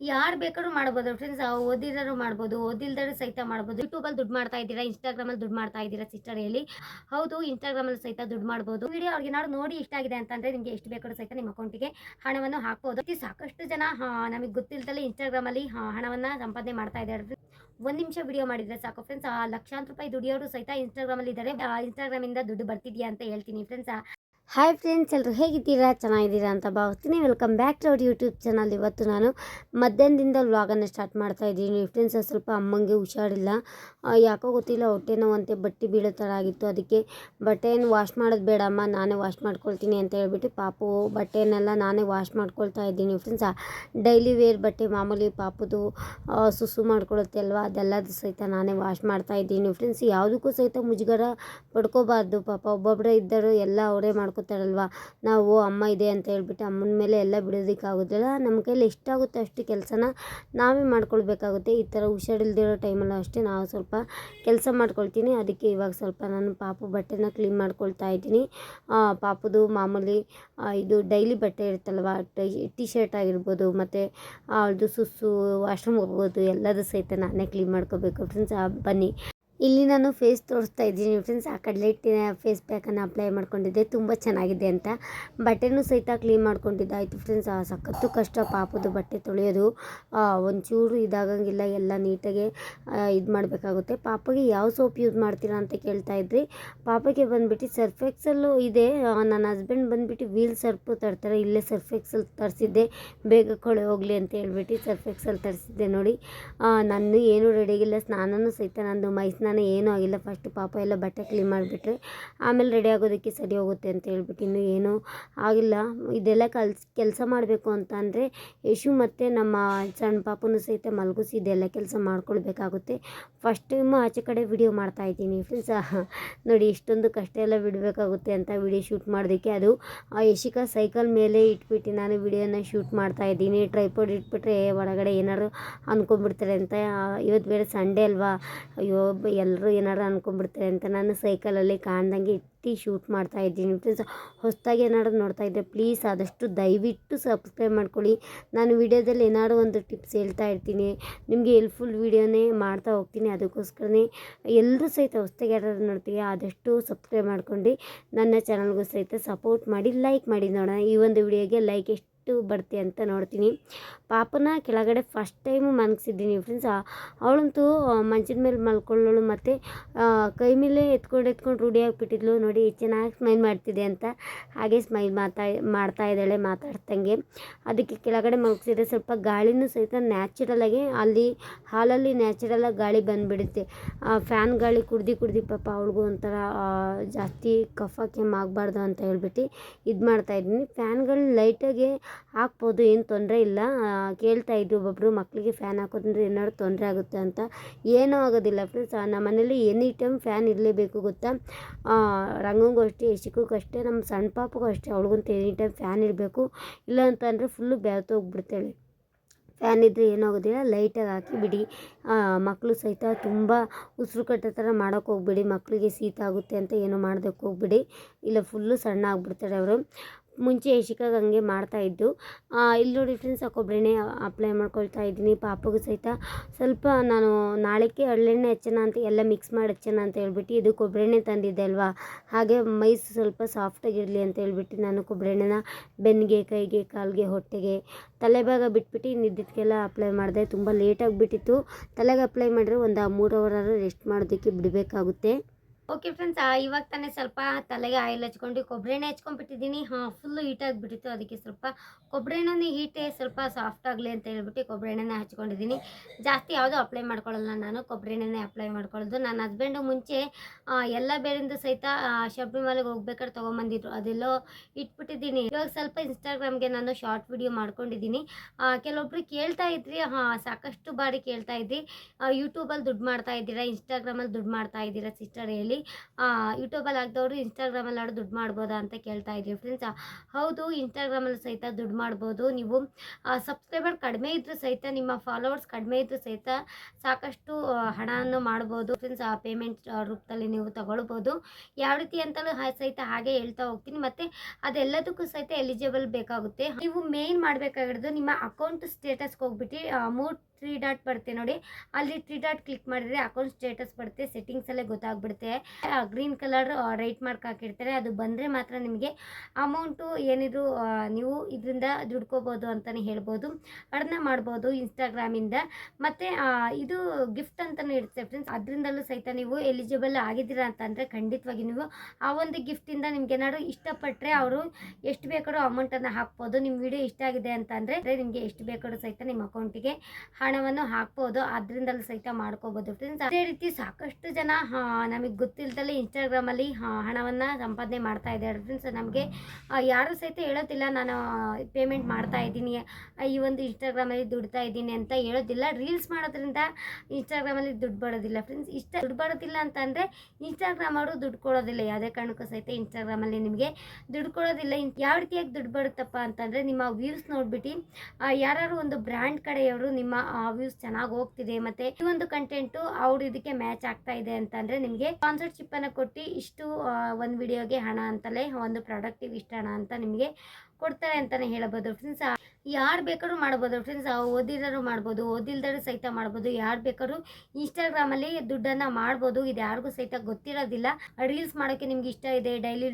ಯಾರು ಬೇಕಾದ್ರೂ ಮಾಡ್ಬೋದು ಫ್ರೆಂಡ್ಸ್ ಓದಿರೋರು ಮಾಡ್ಬೋದು ಓದಿಲ್ದರೂ ಸಹಿತ ಮಾಡ್ಬೋದು. ಯೂಟ್ಯೂಬಲ್ಲಿ ದುಡ್ಡು ಮಾಡ್ತಾ ಇದ್ದೀರಾ ಇನ್ಸ್ಟಾಗ್ರಾಮಲ್ಲಿ ದುಡ್ಡು ಮಾಡ್ತಾ ಇದ್ದೀರಾ ಸಿಸ್ಟರ್ ಹೇಳಿ. ಹೌದು ಇನ್ಸ್ಟಾಗ್ರಾಮಲ್ಲಿ ಸಹಿತ ದುಡ್ಡು ಮಾಡ್ಬೋದು. ವಿಡಿಯೋ ಅವ್ರಿಗೆ ಏನಾದ್ರು ನೋಡಿ ಇಷ್ಟ ಆಗಿದೆ ಅಂತಂದ್ರೆ ನಿಮಗೆ ಎಷ್ಟು ಬೇಕಾದ್ರೂ ಸಹಿತ ನಿಮ್ಮ ಅಕೌಂಟಿಗೆ ಹಣವನ್ನು ಹಾಕ್ಬೋದು. ಸಾಕಷ್ಟು ಜನ ನಮಗೆ ಗೊತ್ತಿಲ್ಲದಲ್ಲೇ ಇನ್ಸ್ಟಾಗ್ರಾಮಲ್ಲಿ ಹಣವನ್ನು ಸಂಪಾದನೆ ಮಾಡ್ತಾ ಇದ್ದಾರೆ. ಒಂದು ನಿಮಿಷ ವಿಡಿಯೋ ಮಾಡಿದ್ರೆ ಸಾಕು ಫ್ರೆಂಡ್ಸ್ ಲಕ್ಷಾಂತರ ರೂಪಾಯಿ ದುಡಿಯೋರು ಸಹಿತ ಇನ್ಸ್ಟಾಗ್ರಾಮಲ್ಲಿ ಇದ್ದಾರೆ. ಇನ್ಸ್ಟಾಗ್ರಾಮಿಂದ ದುಡ್ಡು ಬರ್ತಿದೆಯಾ ಅಂತ ಹೇಳ್ತೀನಿ ಫ್ರೆಂಡ್ಸ್ ಹಾಯ್ ಫ್ರೆಂಡ್ಸ್ ಎಲ್ಲರೂ ಹೇಗಿದ್ದೀರಾ? ಚೆನ್ನಾಗಿದ್ದೀರಾ ಅಂತ ಭಾವಿಸ್ತೀನಿ. Welcome back to our YouTube channel ಇವತ್ತು ನಾನು ಮಧ್ಯಾಹ್ನದಿಂದ ವ್ಲಾಗನ್ನು ಸ್ಟಾರ್ಟ್ ಮಾಡ್ತಾ ಇದ್ದೀನಿ. ಫ್ರೆಂಡ್ಸ್ ಸ್ವಲ್ಪ ಅಮ್ಮಂಗೆ ಹುಷಾರಿಲ್ಲ. ಯಾಕೋ ಗೊತ್ತಿಲ್ಲ, ಹೊಟ್ಟೆ ಅಂತೆ ಬಟ್ಟೆ ಬೀಳೋ ಥರ ಆಗಿತ್ತು ಅದಕ್ಕೆ. ಬಟ್ಟೆಯನ್ನು ವಾಶ್ ಮಾಡೋದು ಬೇಡಮ್ಮ, ನಾನೇ ವಾಶ್ ಮಾಡ್ಕೊಳ್ತೀನಿ ಅಂತ ಹೇಳ್ಬಿಟ್ಟು ಪಾಪು ಬಟ್ಟೆನೆಲ್ಲ ನಾನೇ ವಾಶ್ ಮಾಡ್ಕೊಳ್ತಾ ಇದ್ದೀನಿ. ಫ್ರೆಂಡ್ಸ್ ಡೈಲಿ ವೇರ್ ಬಟ್ಟೆ ಮಾಮೂಲಿ ಪಾಪುದು ಸುಸು ಮಾಡ್ಕೊಳುತ್ತೆ ಅಲ್ವಾ? ಅದೆಲ್ಲದು ಸಹಿತ ನಾನೇ ವಾಶ್ ಮಾಡ್ತಾ ಇದ್ದೀನಿ. ಫ್ರೆಂಡ್ಸ್ ಯಾವುದಕ್ಕೂ ಸಹಿತ ಮುಜುಗರ ಪಡ್ಕೋಬಾರ್ದು. ಪಾಪ ಒಬ್ಬೊಬ್ಬರೇ ಇದ್ದರು ಎಲ್ಲ ಅವರೇ ಮಾಡ್ಕೋತಾರಲ್ವ ನಾವು ಅಮ್ಮ ಇದೆ ಅಂತ ಹೇಳ್ಬಿಟ್ಟು ಅಮ್ಮನ ಮೇಲೆ ಎಲ್ಲ ಬಿಡೋದಕ್ಕಾಗೋದಿಲ್ಲ. ನಮ್ಮ ಕೈಯಲ್ಲಿ ಎಷ್ಟಾಗುತ್ತೆ ಅಷ್ಟು ಕೆಲಸನ ನಾವೇ ಮಾಡ್ಕೊಳ್ಬೇಕಾಗುತ್ತೆ. ಈ ಥರ ಹುಷಾರಿಲ್ದಿರೋ ಟೈಮಲ್ಲೂ ಅಷ್ಟೇ ನಾವು ಸ್ವಲ್ಪ ಕೆಲಸ ಮಾಡ್ಕೊಳ್ತೀನಿ. ಅದಕ್ಕೆ ಇವಾಗ ಸ್ವಲ್ಪ ನಾನು ಪಾಪು ಬಟ್ಟೆನ ಕ್ಲೀನ್ ಮಾಡ್ಕೊಳ್ತಾ ಇದ್ದೀನಿ. ಪಾಪದು ಮಾಮೂಲಿ ಇದು ಡೈಲಿ ಬಟ್ಟೆ ಇರುತ್ತಲ್ವ? ಟೈ ಶರ್ಟ್ ಆಗಿರ್ಬೋದು, ಮತ್ತು ಅದು ಸುಸ್ಸು, ವಾಶ್ರೂಮ್ ಹೋಗ್ಬೋದು, ಎಲ್ಲದೂ ಸಹಿತ ನಾನೇ ಕ್ಲೀನ್ ಮಾಡ್ಕೋಬೇಕು. ಫ್ರೆಂಡ್ಸ್ ಬನ್ನಿ. ಇಲ್ಲಿ ನಾನು ಫೇಸ್ ತೋರಿಸ್ತಾ ಇದ್ದೀನಿ ಫ್ರೆಂಡ್ಸ್ ಆ ಕಡಲೆ ಹಿಟ್ಟಿನ ಫೇಸ್ ಪ್ಯಾಕನ್ನು ಅಪ್ಲೈ ಮಾಡ್ಕೊಂಡಿದ್ದೆ. ತುಂಬ ಚೆನ್ನಾಗಿದೆ ಅಂತ. ಬಟ್ಟೆನೂ ಸಹಿತ ಕ್ಲೀನ್ ಮಾಡ್ಕೊಂಡಿದ್ದಾಯಿತು ಫ್ರೆಂಡ್ಸ್ ಆ ಸಖತ್ತು ಕಷ್ಟ. ಪಾಪದ ಬಟ್ಟೆ ತೊಳೆಯೋದು ಒಂಚೂರು ಇದಾಗಂಗಿಲ್ಲ. ಎಲ್ಲ ನೀಟಾಗೆ ಇದು ಮಾಡಬೇಕಾಗುತ್ತೆ. ಪಾಪಗೆ ಯಾವ ಸೋಪ್ ಯೂಸ್ ಮಾಡ್ತೀರಾ ಅಂತ ಕೇಳ್ತಾ ಇದ್ರಿ. ಪಾಪಗೆ ಬಂದುಬಿಟ್ಟು ಸರ್ಫ್ ಎಕ್ಸಲ್ಲು ಇದೆ. ನನ್ನ ಹಸ್ಬೆಂಡ್ ಬಂದುಬಿಟ್ಟು ವೀಲ್ ಸರ್ಫು ತರ್ತಾರೆ. ಇಲ್ಲೇ ಸರ್ಫ್ ಎಕ್ಸಲ್ ತರಿಸಿದ್ದೆ. ಬೇಗ ಕೊಳೆ ಹೋಗಲಿ ಅಂತ ಹೇಳ್ಬಿಟ್ಟು ಸರ್ಫ್ ಎಕ್ಸಲ್ ತರಿಸಿದ್ದೆ ನೋಡಿ. ನಾನು ಏನೂ ರೆಡಿಯಾಗಿಲ್ಲ ಸ್ನಾನನೂ ಸಹಿತ ನಂದು ಮೈ ಸ್ನಾನ ಏನೂ ಆಗಿಲ್ಲ. ಫಸ್ಟ್ ಪಾಪ ಎಲ್ಲ ಬಟ್ಟೆ ಕ್ಲೀನ್ ಮಾಡಿಬಿಟ್ರೆ ಆಮೇಲೆ ರೆಡಿ ಆಗೋದಕ್ಕೆ ಸರಿ ಹೋಗುತ್ತೆ ಅಂತ ಹೇಳ್ಬಿಟ್ಟು ಇನ್ನೂ ಏನೂ ಆಗಿಲ್ಲ. ಇದೆಲ್ಲ ಕಲ್ಸ್, ಕೆಲಸ ಮಾಡಬೇಕು ಅಂತ ಅಂದರೆ ಯಶು ಮತ್ತು ನಮ್ಮ ಸಣ್ಣ ಪಾಪನು ಸಹಿತ ಮಲಗಿಸಿ ಇದೆಲ್ಲ ಕೆಲಸ ಮಾಡ್ಕೊಳ್ಬೇಕಾಗುತ್ತೆ. ಫಸ್ಟ್ ಟೈಮು ಆಚೆ ಕಡೆ ವಿಡಿಯೋ ಮಾಡ್ತಾ ಇದ್ದೀನಿ ಫ್ರೆಂಡ್ಸ್ ನೋಡಿ ಇಷ್ಟೊಂದು ಕಷ್ಟ ಎಲ್ಲ ಬಿಡಬೇಕಾಗುತ್ತೆ ಅಂತ ವಿಡಿಯೋ ಶೂಟ್ ಮಾಡೋದಕ್ಕೆ. ಅದು ಯಶಿಕಾ ಸೈಕಲ್ ಮೇಲೆ ಇಟ್ಬಿಟ್ಟು ನಾನು ವಿಡಿಯೋನ ಶೂಟ್ ಮಾಡ್ತಾ ಇದ್ದೀನಿ. ಟ್ರೈಪೋಡ್ ಇಟ್ಬಿಟ್ರೆ ಒಳಗಡೆ ಏನಾದ್ರು ಅಂದ್ಕೊಂಡ್ಬಿಡ್ತಾರೆ ಅಂತ. ಇವತ್ತು ಬೇರೆ ಸಂಡೇ ಅಲ್ವಾ? ಅಯ್ಯೋ ಎಲ್ಲರೂ ಏನಾರು ಅಂದ್ಕೊಂಡ್ಬಿಡ್ತಾರೆ ಅಂತ ನಾನು ಸೈಕಲಲ್ಲಿ ಕಾಣ್ದಂಗೆ ಇಟ್ಟು ಶೂಟ್ ಮಾಡ್ತಾ ಇದ್ದೀನಿ. ಫ್ರೆಂಡ್ಸ್ ಹೊಸದಾಗಿ ಏನಾದ್ರು ನೋಡ್ತಾ ಇದ್ದರೆ ಪ್ಲೀಸ್ ಆದಷ್ಟು ದಯವಿಟ್ಟು ಸಬ್ಸ್ಕ್ರೈಬ್ ಮಾಡ್ಕೊಳ್ಳಿ. ನಾನು ವಿಡಿಯೋದಲ್ಲಿ ಏನಾದ್ರು ಒಂದು ಟಿಪ್ಸ್ ಹೇಳ್ತಾ ಇರ್ತೀನಿ. ನಿಮಗೆ ಹೆಲ್ಪ್ಫುಲ್ ವೀಡಿಯೋನೇ ಮಾಡ್ತಾ ಹೋಗ್ತೀನಿ ಅದಕ್ಕೋಸ್ಕರನೇ. ಎಲ್ಲರೂ ಸಹಿತ ಹೊಸದಾಗಿ ಯಾರು ನೋಡ್ತೀವಿ ಆದಷ್ಟು ಸಬ್ಸ್ಕ್ರೈಬ್ ಮಾಡ್ಕೊಂಡು ನನ್ನ ಚಾನಲ್ಗೂ ಸಹಿತ ಸಪೋರ್ಟ್ ಮಾಡಿ ಲೈಕ್ ಮಾಡಿ ನೋಡೋಣ. ಈ ಒಂದು ವಿಡಿಯೋಗೆ ಲೈಕ್ ಎಷ್ಟು ಬರುತ್ತೆ ಅಂತ ನೋಡ್ತೀನಿ. ಪಾಪನ ಕೆಳಗಡೆ ಫಸ್ಟ್ ಟೈಮು ಮಲಗಿಸಿದ್ದೀನಿ ಫ್ರೆಂಡ್ಸ್ ಅವಳಂತೂ ಮಂಚಿನ ಮೇಲೆ ಮಲ್ಕೊಳ್ಳೋಳು ಮತ್ತು ಕೈ ಮೇಲೆ ಎತ್ಕೊಂಡು ಎತ್ಕೊಂಡು ರೂಢಿ ನೋಡಿ, ಚೆನ್ನಾಗಿ ಸ್ಮೈಲ್ ಮಾಡ್ತಿದೆ ಅಂತ ಹಾಗೆ ಸ್ಮೈಲ್ ಮಾತಾ, ಮಾಡ್ತಾ ಇದ್ದಾಳೆ, ಮಾತಾಡ್ತಂಗೆ. ಅದಕ್ಕೆ ಕೆಳಗಡೆ ಮಲಗಿಸಿದ್ರೆ ಸ್ವಲ್ಪ ಗಾಳಿನೂ ಸಹಿತ ನ್ಯಾಚುರಲಾಗಿ ಅಲ್ಲಿ, ಹಾಲಲ್ಲಿ ನ್ಯಾಚುರಲಾಗಿ ಗಾಳಿ ಬಂದುಬಿಡುತ್ತೆ. ಫ್ಯಾನ್ ಗಾಳಿ ಕುಡ್ದು ಕುಡ್ದು ಪಾಪ ಅವಳಿಗೂ ಒಂಥರ ಜಾಸ್ತಿ ಕಫ ಕೆಮ್ಮಾಗಬಾರ್ದು ಅಂತ ಹೇಳ್ಬಿಟ್ಟು ಇದು ಮಾಡ್ತಾಯಿದ್ದೀನಿ ಫ್ಯಾನ್ಗಳು ಲೈಟಾಗಿ ಹಾಕ್ಬೋದು, ಏನು ತೊಂದರೆ ಇಲ್ಲ. ಕೇಳ್ತಾ ಇದ್ರು ಒಬ್ಬೊಬ್ಬರು ಮಕ್ಕಳಿಗೆ ಫ್ಯಾನ್ ಹಾಕೋದ್ರಿಂದ ಏನಾದ್ರು ತೊಂದರೆ ಆಗುತ್ತೆ ಅಂತ. ಏನೂ ಆಗೋದಿಲ್ಲ ಫ್ರೆಂಡ್ಸ್ ನಮ್ಮ ಮನೇಲಿ ಎನಿ ಟೈಮ್ ಫ್ಯಾನ್ ಇರಲೇಬೇಕು, ಗೊತ್ತಾ? ರಂಗಂಗೂ ಅಷ್ಟೇ ಯಶಿಗೂ ಅಷ್ಟೇ ನಮ್ಮ ಸಣ್ಣ ಪಾಪಗೂ ಅಷ್ಟೇ. ಅವಳಿಗಂತೂ ಎನಿ ಟೈಮ್ ಫ್ಯಾನ್ ಇರಬೇಕು. ಇಲ್ಲ ಅಂತಂದರೆ ಫುಲ್ಲು ಹೋಗ್ಬಿಡ್ತಾಳೆ. ಫ್ಯಾನ್ ಇದ್ದರೆ ಏನಾಗೋದಿಲ್ಲ ಲೈಟಾಗಿ ಹಾಕಿ ಬಿಡಿ. ಮಕ್ಕಳು ಸಹಿತ ತುಂಬ ಉಸಿರು ಕಟ್ಟೋ ಥರ ಮಾಡೋಕ್ಕೆ ಹೋಗ್ಬಿಡಿ. ಮಕ್ಕಳಿಗೆ ಶೀತ ಆಗುತ್ತೆ ಅಂತ ಏನೂ ಮಾಡೋದಕ್ಕೆ ಹೋಗ್ಬಿಡಿ. ಇಲ್ಲ ಫುಲ್ಲು ಸಣ್ಣ ಆಗ್ಬಿಡ್ತಾರೆ ಅವರು. ಮುಂಚೆ ಯಶಿಕಾಗ ಹಂಗೆ ಮಾಡ್ತಾಯಿದ್ದು ಇಲ್ಲಿ ನೋಡಿ ಫ್ರೆಂಡ್ಸ್ ಆ ಅಪ್ಲೈ ಮಾಡ್ಕೊಳ್ತಾ ಇದ್ದೀನಿ. ಪಾಪಗೂ ಸಹಿತ ಸ್ವಲ್ಪ ನಾನು ನಾಳೆಗೆ ಎಳ್ಳೆಣ್ಣೆ ಹಚ್ಚೋಣ ಅಂತ ಎಲ್ಲ ಮಿಕ್ಸ್ ಮಾಡಿ ಹಚ್ಚೋಣ ಅಂತ ಹೇಳ್ಬಿಟ್ಟು ಇದು ಕೊಬ್ಬರಿ ಎಣ್ಣೆ ತಂದಿದ್ದೆ ಅಲ್ವಾ? ಹಾಗೆ ಮೈಸ್ ಸ್ವಲ್ಪ ಸಾಫ್ಟಾಗಿರಲಿ ಅಂತ ಹೇಳ್ಬಿಟ್ಟು ನಾನು ಕೊಬ್ಬರಿ ಎಣ್ಣೆನ ಬೆನ್ನಿಗೆ, ಕೈಗೆ, ಕಾಲಿಗೆ, ಹೊಟ್ಟೆಗೆ, ತಲೆಭಾಗ ಬಿಟ್ಬಿಟ್ಟು ನಿದ್ದಿದ್ದಕ್ಕೆಲ್ಲ ಅಪ್ಲೈ ಮಾಡಿದೆ. ತುಂಬ ಲೇಟಾಗಿ ಬಿಟ್ಟಿತ್ತು ತಲೆಗೆ ಅಪ್ಲೈ ಮಾಡಿದ್ರೆ ಒಂದು ಮೂರು ಅವರಾದ್ರೂ ರೆಸ್ಟ್ ಮಾಡೋದಕ್ಕೆ ಬಿಡಬೇಕಾಗುತ್ತೆ. ಓಕೆ ಫ್ರೆಂಡ್ಸ್ ಇವಾಗ ತಾನೇ ಸ್ವಲ್ಪ ತಲೆಗೆ ಆಯಿಲ್ ಹಚ್ಕೊಂಡು ಕೊಬ್ಬರಿ ಎಣ್ಣೆ ಹಚ್ಕೊಂಡ್ಬಿಟ್ಟಿದ್ದೀನಿ. ಹಾಂ ಫುಲ್ಲು ಹೀಟಾಗಿಬಿಟ್ಟಿತ್ತು ಅದಕ್ಕೆ ಸ್ವಲ್ಪ ಕೊಬ್ಬರಿ ಎಣ್ಣೆ ಹೀಟೇ ಸ್ವಲ್ಪ ಸಾಫ್ಟ್ ಆಗಲಿ ಅಂತ ಹೇಳ್ಬಿಟ್ಟು ಕೊಬ್ಬರಿ ಎಣ್ಣೆನೇ ಹಚ್ಕೊಂಡಿದ್ದೀನಿ. ಜಾಸ್ತಿ ಯಾವುದೂ ಅಪ್ಲೈ ಮಾಡ್ಕೊಳ್ಳಲ್ಲ ನಾನು. ಕೊಬ್ಬರಿ ಎಣ್ಣೆನೇ ಅಪ್ಲೈ ಮಾಡ್ಕೊಳ್ಳೋದು. ನನ್ನ ಹಸ್ಬೆಂಡು ಮುಂಚೆ ಎಲ್ಲ ಬೇರಿಂದ ಸಹಿತ ಶಬರಿಮಲೆಗೆ ಹೋಗ್ಬೇಕಾದ್ರೆ ತೊಗೊಂಬಂದಿದ್ರು. ಅದೆಲ್ಲೋ ಇಟ್ಬಿಟ್ಟಿದ್ದೀನಿ. ಇವಾಗ ಸ್ವಲ್ಪ ಇನ್ಸ್ಟಾಗ್ರಾಮ್ಗೆ ನಾನು ಶಾರ್ಟ್ ವಿಡಿಯೋ ಮಾಡ್ಕೊಂಡಿದ್ದೀನಿ. ಕೆಲವೊಬ್ರು ಕೇಳ್ತಾ ಇದ್ರಿ. ಹಾಂ, ಸಾಕಷ್ಟು ಬಾರಿ ಕೇಳ್ತಾ ಇದ್ರಿ. ಯೂಟ್ಯೂಬಲ್ಲಿ ದುಡ್ಡು ಮಾಡ್ತಾ ಇದ್ದೀರಾ? ಇನ್ಸ್ಟಾಗ್ರಾಮಲ್ಲಿ ದುಡ್ಡು ಮಾಡ್ತಾ ಇದ್ದೀರಾ ಸಿಸ್ಟರ್ ಹೇಳಿ? ಯೂಟ್ಯೂಬಲ್ಲಿ ಆಗ್ತವ್ರು ಇನ್ಸ್ಟಾಗ್ರಾಮಲ್ಲಿ ಆಡೋ ದುಡ್ಡು ಮಾಡ್ಬೋದಾ ಅಂತ ಕೇಳ್ತಾ ಇದ್ದೀವಿ ಫ್ರೆಂಡ್ಸ್ ಹೌದು ಇನ್ಸ್ಟಾಗ್ರಾಮಲ್ಲಿ ಸಹಿತ ದುಡ್ಡು ಮಾಡ್ಬೋದು ನೀವು. ಸಬ್ಸ್ಕ್ರೈಬರ್ ಕಡಿಮೆ ಇದ್ದರೂ ಸಹಿತ, ನಿಮ್ಮ ಫಾಲೋವರ್ಸ್ ಕಡಿಮೆ ಇದ್ದರೂ ಸಹಿತ ಸಾಕಷ್ಟು ಹಣವನ್ನು ಮಾಡ್ಬೋದು ಫ್ರೆಂಡ್ಸ್ ಆ ಪೇಮೆಂಟ್ ರೂಪದಲ್ಲಿ ನೀವು ತಗೊಳ್ಬೋದು. ಯಾವ ರೀತಿ ಅಂತಲೂ ಸಹಿತ ಹಾಗೆ ಹೇಳ್ತಾ ಹೋಗ್ತೀನಿ. ಮತ್ತು ಅದೆಲ್ಲದಕ್ಕೂ ಸಹಿತ ಎಲಿಜಿಬಲ್ ಬೇಕಾಗುತ್ತೆ. ನೀವು ಮೇನ್ ಮಾಡಬೇಕಾಗಿರೋದು ನಿಮ್ಮ ಅಕೌಂಟ್ ಸ್ಟೇಟಸ್ಗೆ ಹೋಗ್ಬಿಟ್ಟು ಮೂರು ತ್ರೀ ಡಾಟ್ ಬರುತ್ತೆ ನೋಡಿ. ಅಲ್ಲಿ ತ್ರೀ ಡಾಟ್ ಕ್ಲಿಕ್ ಮಾಡಿದ್ರೆ ಅಕೌಂಟ್ ಸ್ಟೇಟಸ್ ಬರುತ್ತೆ ಸೆಟ್ಟಿಂಗ್ಸ್ ಅಲ್ಲೇ ಗೊತ್ತಾಗ್ಬಿಡುತ್ತೆ. ಗ್ರೀನ್ ಕಲರ್ ರೈಟ್ ಮಾರ್ಕ್ ಹಾಕಿರ್ತಾರೆ. ಅದು ಬಂದರೆ ಮಾತ್ರ ನಿಮಗೆ ಅಮೌಂಟು ಏನಿದ್ರು ನೀವು ಇದರಿಂದ ದುಡ್ಕೋಬೋದು ಅಂತಲೇ ಹೇಳ್ಬೋದು. ಅದನ್ನ ಮಾಡ್ಬೋದು ಇನ್ಸ್ಟಾಗ್ರಾಮಿಂದ ಮತ್ತು ಇದು ಗಿಫ್ಟ್ ಅಂತಲೂ ಇರುತ್ತೆ ಫ್ರೆಂಡ್ಸ್ ಅದರಿಂದಲೂ ಸಹಿತ ನೀವು ಎಲಿಜಿಬಲ್ ಆಗಿದ್ದೀರಾ ಅಂತಂದರೆ ಖಂಡಿತವಾಗಿ ನೀವು ಆ ಒಂದು ಗಿಫ್ಟಿಂದ ನಿಮ್ಗೆ ಏನಾದ್ರು ಇಷ್ಟಪಟ್ಟರೆ ಅವರು ಎಷ್ಟು ಬೇಕಾದ್ರೂ ಅಮೌಂಟನ್ನು ಹಾಕ್ಬೋದು. ನಿಮ್ಮ ವಿಡಿಯೋ ಇಷ್ಟ ಆಗಿದೆ ಅಂತಂದರೆ ನಿಮಗೆ ಎಷ್ಟು ಬೇಕಾದ್ರೂ ಸಹಿತ ನಿಮ್ಮ ಅಕೌಂಟಿಗೆ ಹಣವನ್ನು ಹಾಕ್ಬೋದು. ಅದರಿಂದಲೂ ಸಹಿತ ಮಾಡ್ಕೋಬೋದು ಫ್ರೆಂಡ್ಸ್ ಅದೇ ರೀತಿ ಸಾಕಷ್ಟು ಜನ ನಮಗೆ ಗೊತ್ತಿಲ್ದಲೇ ಇನ್ಸ್ಟಾಗ್ರಾಮಲ್ಲಿ ಹಣವನ್ನು ಸಂಪಾದನೆ ಮಾಡ್ತಾ ಇದ್ದಾರೆ ಫ್ರೆಂಡ್ಸ್ ನಮಗೆ ಯಾರು ಸಹಿತ ಹೇಳೋದಿಲ್ಲ. ನಾನು ಪೇಮೆಂಟ್ ಮಾಡ್ತಾ ಇದ್ದೀನಿ. ಈ ಒಂದು ಇನ್ಸ್ಟಾಗ್ರಾಮಲ್ಲಿ ದುಡ್ತಾ ಇದ್ದೀನಿ ಅಂತ ಹೇಳೋದಿಲ್ಲ. ರೀಲ್ಸ್ ಮಾಡೋದ್ರಿಂದ ಇನ್ಸ್ಟಾಗ್ರಾಮಲ್ಲಿ ದುಡ್ಡು ಬರೋದಿಲ್ಲ ಫ್ರೆಂಡ್ಸ್ ಇಷ್ಟ ದುಡ್ಡು ಬರೋದಿಲ್ಲ ಅಂತಂದರೆ ಇನ್ಸ್ಟಾಗ್ರಾಮ್ ಅವರು ದುಡ್ಡು ಕೊಡೋದಿಲ್ಲ. ಯಾವುದೇ ಕಾರಣಕ್ಕೂ ಸಹಿತ ಇನ್ಸ್ಟಾಗ್ರಾಮಲ್ಲಿ ನಿಮಗೆ ದುಡ್ಡು ಕೊಡೋದಿಲ್ಲ. ಯಾವ ರೀತಿಯಾಗಿ ದುಡ್ಡು ಬರುತ್ತಪ್ಪ ಅಂತಂದರೆ ನಿಮ್ಮ ವ್ಯೂಸ್ ನೋಡ್ಬಿಟ್ಟು ಯಾರು ಒಂದು ಬ್ರ್ಯಾಂಡ್ ಕಡೆಯವರು ನಿಮ್ಮ ವ್ಯೂಸ್ ಚೆನ್ನಾಗಿ ಹೋಗ್ತಿದೆ. ಮತ್ತೆ ಈ ಒಂದು ಕಂಟೆಂಟ್ ಅವ್ರು ಇದಕ್ಕೆ ಮ್ಯಾಚ್ ಆಗ್ತಾ ಇದೆ ಅಂತಂದ್ರೆ ನಿಮಗೆ ಸ್ಪಾನ್ಸರ್ಶಿಪ್ ಅನ್ನ ಕೊಟ್ಟು ಇಷ್ಟು ಒಂದು ವಿಡಿಯೋಗೆ ಹಣ ಅಂತಲೇ ಒಂದು ಪ್ರಾಡಕ್ಟಿಗೆ ಇಷ್ಟ ಹಣ ಅಂತ ನಿಮಗೆ ಕೊಡ್ತಾರೆ ಅಂತಾನೆ ಹೇಳಬಹುದು ಫ್ರೆಂಡ್ಸ್ ಯಾರು ಬೇಕಾದ್ರೂ ಮಾಡ್ಬೋದು ಫ್ರೆಂಡ್ಸ್ ಓದಿರೋರು ಮಾಡ್ಬೋದು ಓದಿಲ್ದರೂ ಸಹಿತ ಮಾಡ್ಬೋದು. ಯಾರು ಬೇಕಾದ್ರೂ ಇನ್ಸ್ಟಾಗ್ರಾಮಲ್ಲಿ ದುಡ್ಡನ್ನು ಮಾಡ್ಬೋದು. ಇದು ಯಾರಿಗೂ ಸಹಿತ ಗೊತ್ತಿರೋದಿಲ್ಲ. ರೀಲ್ಸ್ ಮಾಡೋಕ್ಕೆ ನಿಮ್ಗೆ ಇಷ್ಟ ಇದೆ ಡೈಲಿ